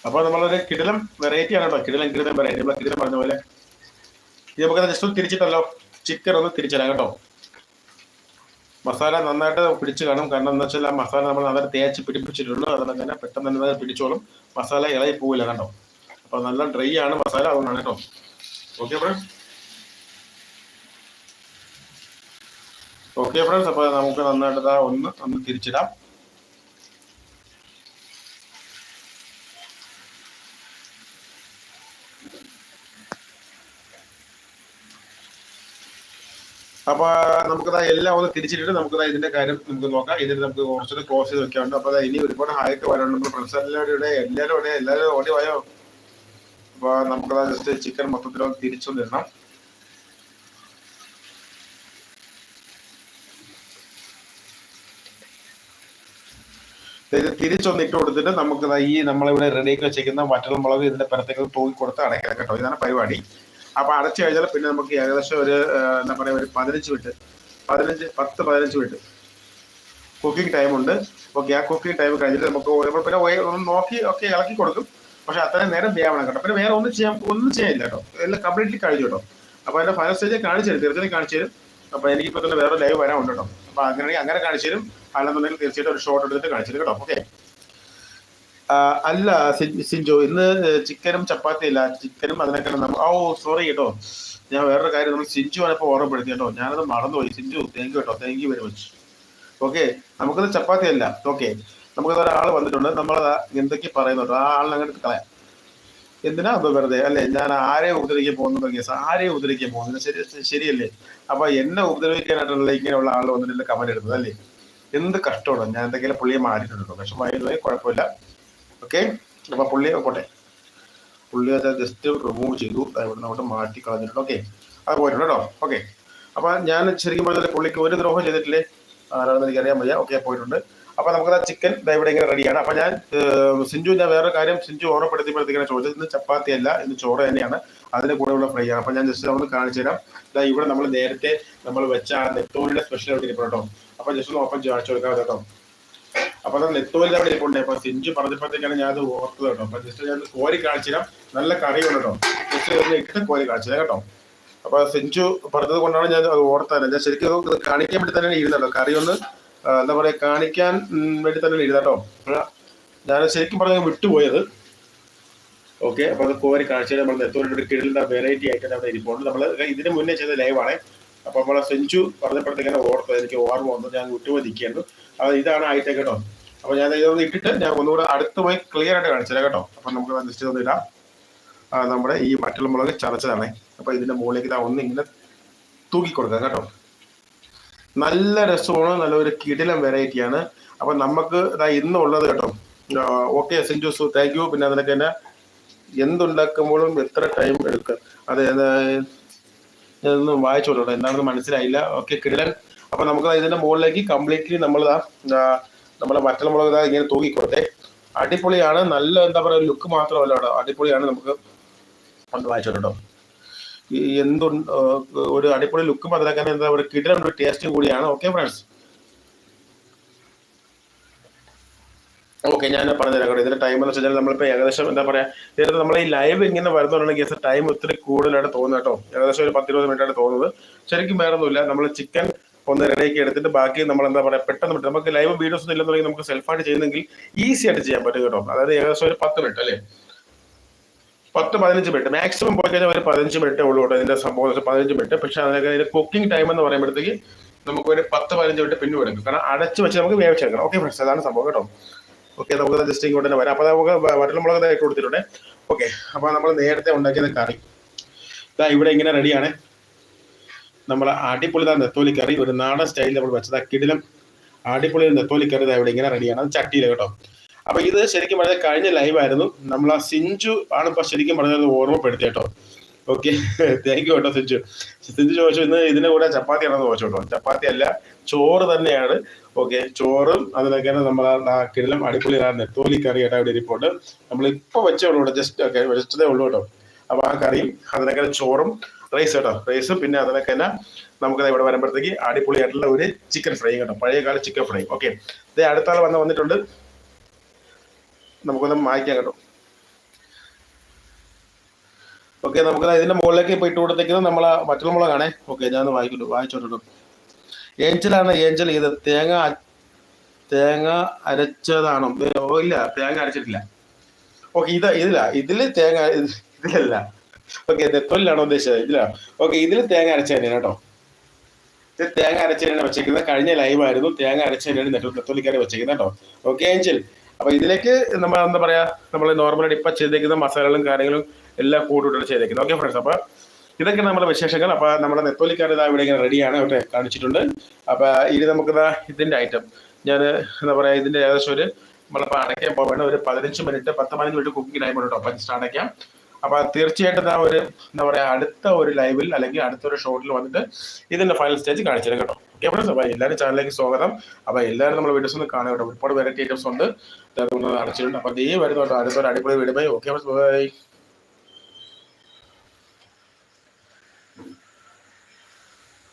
അപ്പോൾ നമ്മളൊരു കിടലം വെറൈറ്റി ആണ് കേട്ടോ. കിടലം കിടിലം വെറൈറ്റി നമ്മളെ കിടിലം പറഞ്ഞ പോലെ ഇത് നമുക്ക് ജസ്റ്റ് ഒന്ന് തിരിച്ചിട്ടല്ലോ. ചിക്കൻ ഒന്ന് തിരിച്ചിടാം കേട്ടോ. മസാല നന്നായിട്ട് പിടിച്ച് കാണും. കാരണം എന്താ വെച്ചാൽ ആ മസാല നമ്മൾ നല്ല തേച്ച് പിടിപ്പിച്ചിട്ടുള്ളൂ. അതുകൊണ്ട് തന്നെ പെട്ടെന്ന് തന്നെ പിടിച്ചോളും. മസാല ഇളകി പോവില്ല കണ്ടോ അപ്പൊ നല്ല ഡ്രൈ ആണ് മസാല അതുകൊണ്ടാണ് കേട്ടോ. ഓക്കെ ഫ്രണ്ട്സ് ഓക്കെ ഫ്രണ്ട്സ് അപ്പൊ നമുക്ക് നന്നായിട്ട് ഒന്ന് ഒന്ന് തിരിച്ചിടാം. അപ്പൊ നമുക്കതാ എല്ലാം ഒന്ന് തിരിച്ചിട്ട് നമുക്ക് ഇതിന്റെ കാര്യം നമുക്ക് നോക്കാം. ഇതിന് നമുക്ക് കുറച്ചുകൂടെ ക്ലോസ് ചെയ്ത് വെക്കാണ്ട് അപ്പൊ ഇനി ഒരുപാട് ഹായൊക്കെ വരാനുണ്ട്. നമ്മുടെ ഫ്രണ്ട്സ് എല്ലാവരും ഇവിടെ എല്ലാവരും ഇവിടെ എല്ലാവരും ഓടി പോയോ അപ്പൊ നമുക്കതാ ജസ്റ്റ് ചിക്കൻ മൊത്തത്തിലൊന്ന് തിരിച്ചൊന്ന് ഇടണം ഇത് തിരിച്ചൊന്ന് ഇട്ട് കൊടുത്തിട്ട് നമുക്ക് ഈ നമ്മളിവിടെ റെഡിയാക്കി വെച്ചേക്കുന്ന വറ്റൽ മുളക് ഇതിന്റെ പരത്തേക്ക് തൂക്കി കൊടുത്ത് അടയ്ക്കാം കേട്ടോ. ഇതാണ് പരിപാടി. അപ്പൊ അടച്ചു കഴിഞ്ഞാൽ പിന്നെ നമുക്ക് ഏകദേശം ഒരു എന്താ പറയാ ഒരു പതിനഞ്ച് മിനിറ്റ്. പതിനഞ്ച് പത്ത് പതിനഞ്ച് മിനിറ്റ്. കുക്കിംഗ് ടൈം ഉണ്ട്. ഓക്കെ ആ കുക്കിംഗ് ടൈം കഴിഞ്ഞിട്ട് നമുക്ക് പിന്നെ ഒന്ന് നോക്കി ഒക്കെ ഇളക്കി കൊടുക്കും. പക്ഷെ അത്രയും നേരം വേവണം കേട്ടോ. പിന്നെ വേറെ ഒന്നും ചെയ്യാൻ ഒന്നും ചെയ്യാനില്ല കേട്ടോ. എല്ലാം കംപ്ലീറ്റ്ലി കഴിഞ്ഞു കേട്ടോ. അപ്പൊ അതിന്റെ ഫൈനൽ സ്റ്റേജ് കാണിച്ചു തരും തീർച്ചയായും കാണിച്ചു തരും. അപ്പൊ എനിക്ക് ഇപ്പൊ തന്നെ വേറെ ലൈവ് വരാൻ ഉണ്ട് കേട്ടോ. അപ്പൊ അങ്ങനെയാണെങ്കിൽ അങ്ങനെ കാണിച്ചു തരും. അല്ലെന്നുണ്ടെങ്കിൽ തീർച്ചയായിട്ടും ഒരു ഷോട്ട് എടുത്തിട്ട് കാണിച്ചു തരും കേട്ടോ. ഓക്കെ അല്ല സിഞ്ചു ഇന്ന് ചിക്കനും ചപ്പാത്തിയില്ല ചിക്കനും അതിനൊക്കെ ഓ സോറി കേട്ടോ. ഞാൻ വേറൊരു കാര്യം നമ്മൾ സിഞ്ചു ആണ് ഇപ്പൊ ഓർമ്മപ്പെടുത്തി കേട്ടോ. ഞാനത് മറന്നുപോയി. സിഞ്ചു താങ്ക് യു കേട്ടോ. Thank you very much okay നമുക്കത് ചപ്പാത്തി അല്ല ഓക്കെ നമുക്കത് ഒരാൾ വന്നിട്ടുണ്ട്. നമ്മൾ എന്തൊക്കെ പറയുന്നുണ്ട് ആ ആളിനെ അങ്ങോട്ട് കളയാം. എന്തിനാ അത് വെറുതെ? അല്ലെ ഞാൻ ആരെ ഉപദ്രവിക്കാൻ പോകുന്നു കേസ് ആരെ ഉപദ്രവിക്കാൻ പോകുന്നു? ശരി ശരിയല്ലേ? അപ്പൊ എന്നെ ഉപദ്രവിക്കാനായിട്ടുള്ള ഇങ്ങനെയുള്ള ആൾ വന്നിട്ടുള്ള കമന്റ് ഇടുന്നത് അല്ലേ? എന്ത് കഷ്ടമാണ്. ഞാൻ എന്തെങ്കിലും പുള്ളിയെ മാറിയിട്ടുണ്ടോ പക്ഷെ മാറിയില്ലെങ്കിൽ കുഴപ്പമില്ല. ഓക്കെ അപ്പൊ പുള്ളി പോട്ടെ. പുള്ളി അത് ജസ്റ്റ് റിമൂവ് ചെയ്തു. ഇവിടെ അങ്ങോട്ട് മാറ്റി കളഞ്ഞിട്ടുണ്ട്. ഓക്കെ അത് പോയിട്ടുണ്ട് കേട്ടോ ഓക്കെ അപ്പൊ ഞാൻ ശരിക്കും പറഞ്ഞാൽ പുള്ളിക്ക് ഒരു ദ്രോഹം ചെയ്തിട്ടില്ലേ? ആരാണെന്ന് എനിക്ക് അറിയാൻ വയ്യ. ഓക്കെ പോയിട്ടുണ്ട്. അപ്പൊ നമുക്ക് ആ ചിക്കൻ ഇവിടെ ഇങ്ങനെ റെഡിയാണ് അപ്പൊ ഞാൻ സിഞ്ചു ഞാൻ വേറെ കാര്യം സിഞ്ചു ഓർമ്മപ്പെടുത്തിയപ്പോഴത്തേക്കാണ് ചോദിച്ചത് ഇന്ന് ചപ്പാത്തി അല്ല ഇന്ന് ചോറ് തന്നെയാണ്. അതിന്റെ കൂടെയുള്ള ഫ്രൈ ആണ്. അപ്പൊ ഞാൻ ജസ്റ്റ് ഒന്ന് കാണിച്ചു തരാം. ഇതാ ഇവിടെ നമ്മൾ നേരത്തെ നമ്മൾ വെച്ച ആ നെത്തോലിയുടെ സ്പെഷ്യൽ ആയിട്ട് ഇരിപ്പുണ്ട് കേട്ടോ അപ്പൊ ജസ്റ്റ് ഒന്ന് ഓപ്പൺ കാണിച്ചു കൊടുക്കാം കേട്ടോ അപ്പൊ അത് നെത്തോലി അവിടെ ഇരിപ്പുണ്ട്. അപ്പൊ സിഞ്ചു പറഞ്ഞപ്പോഴത്തേക്കാണ് ഞാൻ അത് ഓർത്തത് കേട്ടോ. അപ്പൊ ജസ്റ്റ് ഞാൻ കോരി കാഴ്ചയിലും നല്ല കറിയുണ്ട് കേട്ടോ. ജസ്റ്റ് ഒന്ന് കോരി കാഴ്ച കേട്ടോ. അപ്പൊ സിഞ്ചു പറഞ്ഞത് കൊണ്ടാണ് ഞാൻ അത് ഓർത്തത് ഞാൻ ശരിക്കും കാണിക്കാൻ വേണ്ടി തന്നെ ഇരുന്നല്ലോ കറി ഒന്ന് എന്താ പറയാ കാണിക്കാൻ വേണ്ടി തന്നെ ഇരുന്നട്ടോ ഞാൻ ശരിക്കും പറഞ്ഞ വിട്ടുപോയത്. ഓക്കെ അപ്പൊ അത് കോരി കാഴ്ചയിൽ നമ്മൾ നെത്തോലിയുടെ കിഴിലിന്റെ വെറൈറ്റി ആയിട്ട് അവിടെ ഇരിപ്പുണ്ട്. നമ്മൾ ഇതിന് മുന്നേ ചെയ്ത ലൈവാണ് അപ്പൊ നമ്മളെ സെഞ്ചു പറഞ്ഞപ്പോഴത്തേക്കാണ് ഓർത്തത്. എനിക്ക് ഓർമ്മ വന്നു. ഞാൻ വിട്ടുപോയി നിൽക്കുന്നു അത് ഇതാണ് ആയിട്ട് കേട്ടോ. അപ്പൊ ഞാൻ ഇതൊന്ന് ഇട്ടിട്ട് ഞാൻ ഒന്നുകൂടെ അടുത്ത് പോയി ക്ലിയർ ആയിട്ട് കാണിച്ചില്ല കേട്ടോ. അപ്പൊ നമുക്ക് ജസ്റ്റ് ഒന്ന് ഇടാം. നമ്മുടെ ഈ മറ്റുള്ള മുളക് ചതച്ചതാണ്. അപ്പൊ ഇതിന്റെ മുകളിലേക്ക് ഇതാ ഒന്ന് ഇങ്ങനെ തൂക്കി കൊടുക്കാം കേട്ടോ. നല്ല രസമാണ് നല്ലൊരു കിടിലം വെറൈറ്റിയാണ് അപ്പൊ നമുക്ക് ഇതാ ഇന്നുള്ളത് കേട്ടോ. ഓക്കെ സിഞ്ചുസു താങ്ക് യു പിന്നെ അതിനൊക്കെ തന്നെ എന്തുണ്ടാക്കുമ്പോഴും എത്ര ടൈം എടുക്കുക അത് ഞാനൊന്ന് വായിച്ചോട്ടോ എന്താണെന്ന് മനസ്സിലായില്ല. ഓക്കെ കിടിലൻ. അപ്പൊ നമുക്ക് ഇതിന്റെ മുകളിലേക്ക് കംപ്ലീറ്റ്ലി നമ്മൾ നമ്മളെ വറ്റൽ മുളക് ഇങ്ങനെ തൂക്കി അടിപൊളിയാണ്. നല്ല എന്താ പറയുക ലുക്ക് മാത്രമല്ല കേട്ടോ. അടിപൊളിയാണ് നമുക്ക് ഒന്ന് വായിച്ചോട്ടോ ഈ എന്തുണ്ട് ഒരു അടിപൊളി ലുക്കും മാത്രം എന്താ പറയുക കിടിലൻ ഒരു ടേസ്റ്റും കൂടിയാണ്. ഓക്കെ ഫ്രണ്ട്സ് ഓക്കെ ഞാൻ പറഞ്ഞുതരാം കേട്ടോ. ഇതിന്റെ ടൈം എന്ന് വെച്ചാൽ നമ്മളിപ്പോ ഏകദേശം എന്താ പറയാ നേരത്തെ നമ്മൾ ഈ ലൈവ് ഇങ്ങനെ വരുന്നുണ്ടെങ്കിൽ ടൈം ഒത്തിരി കൂടുതലായിട്ട് തോന്നുന്നു കേട്ടോ. ഏകദേശം ഒരു പത്തിരുപത് മിനിറ്റ് ആയിട്ട് തോന്നുന്നത്. ശരിക്കും വേറെ ഒന്നുമില്ല നമ്മൾ ചിക്കൻ ഒന്ന് റെഡിയാക്കി എടുത്തിട്ട് ബാക്കി നമ്മൾ എന്താ പറയുക പെട്ടെന്ന് പെട്ടെന്ന് നമുക്ക് ലൈവ് വീഡിയോസ് ഒന്നും ഇല്ലെന്ന് തുടങ്ങി നമുക്ക് സെൽഫായിട്ട് ചെയ്യുന്നെങ്കിൽ ഈസി ആയിട്ട് ചെയ്യാൻ പറ്റും കേട്ടോ. അതായത് ഏകദേശം ഒരു പത്ത് മിനിറ്റ് അല്ലേ? പത്ത് പതിനഞ്ച് മിനിറ്റ് മാക്സിമം പോയി കഴിഞ്ഞാൽ ഒരു പതിനഞ്ച് മിനിറ്റേ ഉള്ളൂ കേട്ടോ ഇതിന്റെ സംഭവം. പതിനഞ്ച് മിനിറ്റ് പക്ഷെ അതിനൊക്കെ ഇതിന്റെ കുക്കിംഗ് ടൈം എന്ന് പറയുമ്പോഴത്തേക്ക് നമുക്ക് ഒരു പത്ത് പതിനഞ്ച് മിനിറ്റ് പിന്നെ എടുക്കും. കാരണം അടച്ചു വെച്ച് നമുക്ക് വേവിച്ചെടുക്കണം. ഓക്കെ ഫ്രണ്ട്സ് അതാണ് സംഭവം കേട്ടോ. ഓക്കെ നമുക്ക് ജസ്റ്റ് ഇങ്ങോട്ട് തന്നെ വരാം. അപ്പൊ നമുക്ക് വറ്റൽമുളക് ഇട്ട് കൊടുത്തിട്ടുണ്ട്. ഓക്കെ അപ്പൊ നമ്മൾ നേരത്തെ ഉണ്ടാക്കിയത് കറി. ഇതാ ഇവിടെ ഇങ്ങനെ റെഡിയാണ് നമ്മൾ അടിപൊളി നെത്തോലി കറി ഒരു നാടൻ സ്റ്റൈലിൽ നമ്മൾ വെച്ചത് കിടിലം അടിപൊളി നെത്തോലി കറി ഇവിടെ ഇങ്ങനെ റെഡിയാണ് അത് ചട്ടിയിൽ കേട്ടോ. അപ്പൊ ഇത് ശരിക്കും പറഞ്ഞാൽ കഴിഞ്ഞ ലൈവായിരുന്നു നമ്മൾ ആ സിഞ്ചു ആണ് ഇപ്പൊ ശരിക്കും പറഞ്ഞത് ഓർമ്മപ്പെടുത്തി കേട്ടോ. ഓക്കെ താങ്ക് യു കേട്ടോ സിഞ്ചു. സിഞ്ചു ചോദിച്ചു ഇന്ന് ഇതിന്റെ കൂടെ ചപ്പാത്തി ആണെന്ന് ചോദിച്ചു കേട്ടോ. ചപ്പാത്തി അല്ല ചോറ് തന്നെയാണ്. ഓക്കെ ചോറും അതിനൊക്കെ നമ്മൾ ആ കിടിലം അടിപൊളി നെത്തോലി കറി ആയിട്ട് അവിടെ ഇരിപ്പുണ്ട്. നമ്മൾ ഇപ്പൊ വെച്ചേ ഉള്ളൂ ജസ്റ്റ് വെച്ചതേ ഉള്ളൂ കേട്ടോ. അപ്പൊ ആ കറിയും അതിനൊക്കെ ചോറും റൈസ് കേട്ടോ. റൈസ് പിന്നെ അതിനൊക്കെ തന്നെ നമുക്ക് ഇവിടെ വരുമ്പോഴത്തേക്ക് അടിപൊളിയായിട്ടുള്ള ഒരു ചിക്കൻ ഫ്രൈ കേട്ടോ. പഴയ കാല ചിക്കൻ ഫ്രൈ ഓക്കെ ഇത് അടുത്ത ആൾ വന്ന് വന്നിട്ടുണ്ട്. നമുക്കൊന്ന് മായ്ക്കാം കേട്ടോ. ഓക്കെ നമുക്ക് ഇതിന്റെ മുകളിലേക്ക് ഇപ്പൊ ഇട്ട് കൊടുത്തേക്കുന്നത് നമ്മളെ മറ്റുള്ള മുളകാണേ ഓക്കെ ഞാൻ വായിക്കുന്നു വായിച്ചോട്ടോ ഏഞ്ചലാണ് ഏഞ്ചൽ ഇത്. തേങ്ങ തേങ്ങ അരച്ചതാണോ? ഇല്ല. തേങ്ങ അരച്ചിട്ടില്ല. ഓക്കെ ഇത് ഇതില്ല ഇതിൽ തേങ്ങ ഇത് ഇതിലല്ല. ഓക്കെ നെത്തോലിലാണോ ഉദ്ദേശിച്ചത്? ഇതിലാണ് ഓക്കെ ഇതിൽ തേങ്ങ അരച്ച തന്നെയാണ് കേട്ടോ. ഇത് തേങ്ങ അരച്ച തന്നെയാണ് വെച്ചേക്കുന്നത്. കഴിഞ്ഞ ലൈവ് ആയിരുന്നു തേങ്ങ അരച്ച തന്നെയാണ് നെത്തോലിക്കാരെ വെച്ചേക്കുന്നത് കേട്ടോ. ഓക്കെ ഏഞ്ചൽ അപ്പൊ ഇതിലേക്ക് നമ്മൾ എന്താ പറയാ നമ്മൾ നോർമലായിട്ട് ഇപ്പൊ ചെയ്തേക്കുന്ന മസാലകളും കാര്യങ്ങളും എല്ലാം കൂട്ടിട്ട് ചെയ്തേക്കുന്നത്. ഓക്കെ ഫ്രണ്ട്സ് അപ്പൊ ഇതൊക്കെ നമ്മുടെ വിശേഷങ്ങൾ. അപ്പൊ നമ്മുടെ നെത്തോലിക്കാർ ഇതാ ഇവിടെ ഇങ്ങനെ റെഡിയാണ് അവിടെ കാണിച്ചിട്ടുണ്ട്. അപ്പൊ ഇനി നമുക്കിതാ ഇതിന്റെ ഐറ്റം ഞാൻ എന്താ പറയാ ഇതിന്റെ ഏകദേശം ഒരു നമ്മളിപ്പോ അടയ്ക്കാൻ പോകണം ഒരു പതിനഞ്ച് മിനിറ്റ് പത്ത് പതിനഞ്ച് മിനിറ്റ് കുക്കിംഗ് ടൈം ഉണ്ട് കേട്ടോ. അപ്പൊ അടയ്ക്കാം. അപ്പൊ തീർച്ചയായിട്ടും ആ ഒരു എന്താ പറയാ അടുത്ത ഒരു ലൈവിൽ അല്ലെങ്കിൽ അടുത്ത ഒരു ഷോട്ടിൽ വന്നിട്ട് ഇതിന്റെ ഫൈനൽ സ്റ്റേജ് കാണിച്ചു തരാം കേട്ടോ. ഓക്കെ ഫ്രണ്ട്സ് അപ്പൊ എല്ലാവരും ചാനലിലേക്ക് സ്വാഗതം. അപ്പൊ എല്ലാവരും നമ്മൾ വീഡിയോസ് ഒന്ന് കാണുക കേട്ടോ. ഒരുപാട് വെറൈറ്റി ഐറ്റംസ് ഉണ്ട്. അടച്ചിട്ടുണ്ട്. അപ്പൊ ദേ വരുന്നുണ്ട് അടുത്തൊരു അടിപൊളി വീഡിയോ ബൈ ഓക്കെ ബൈ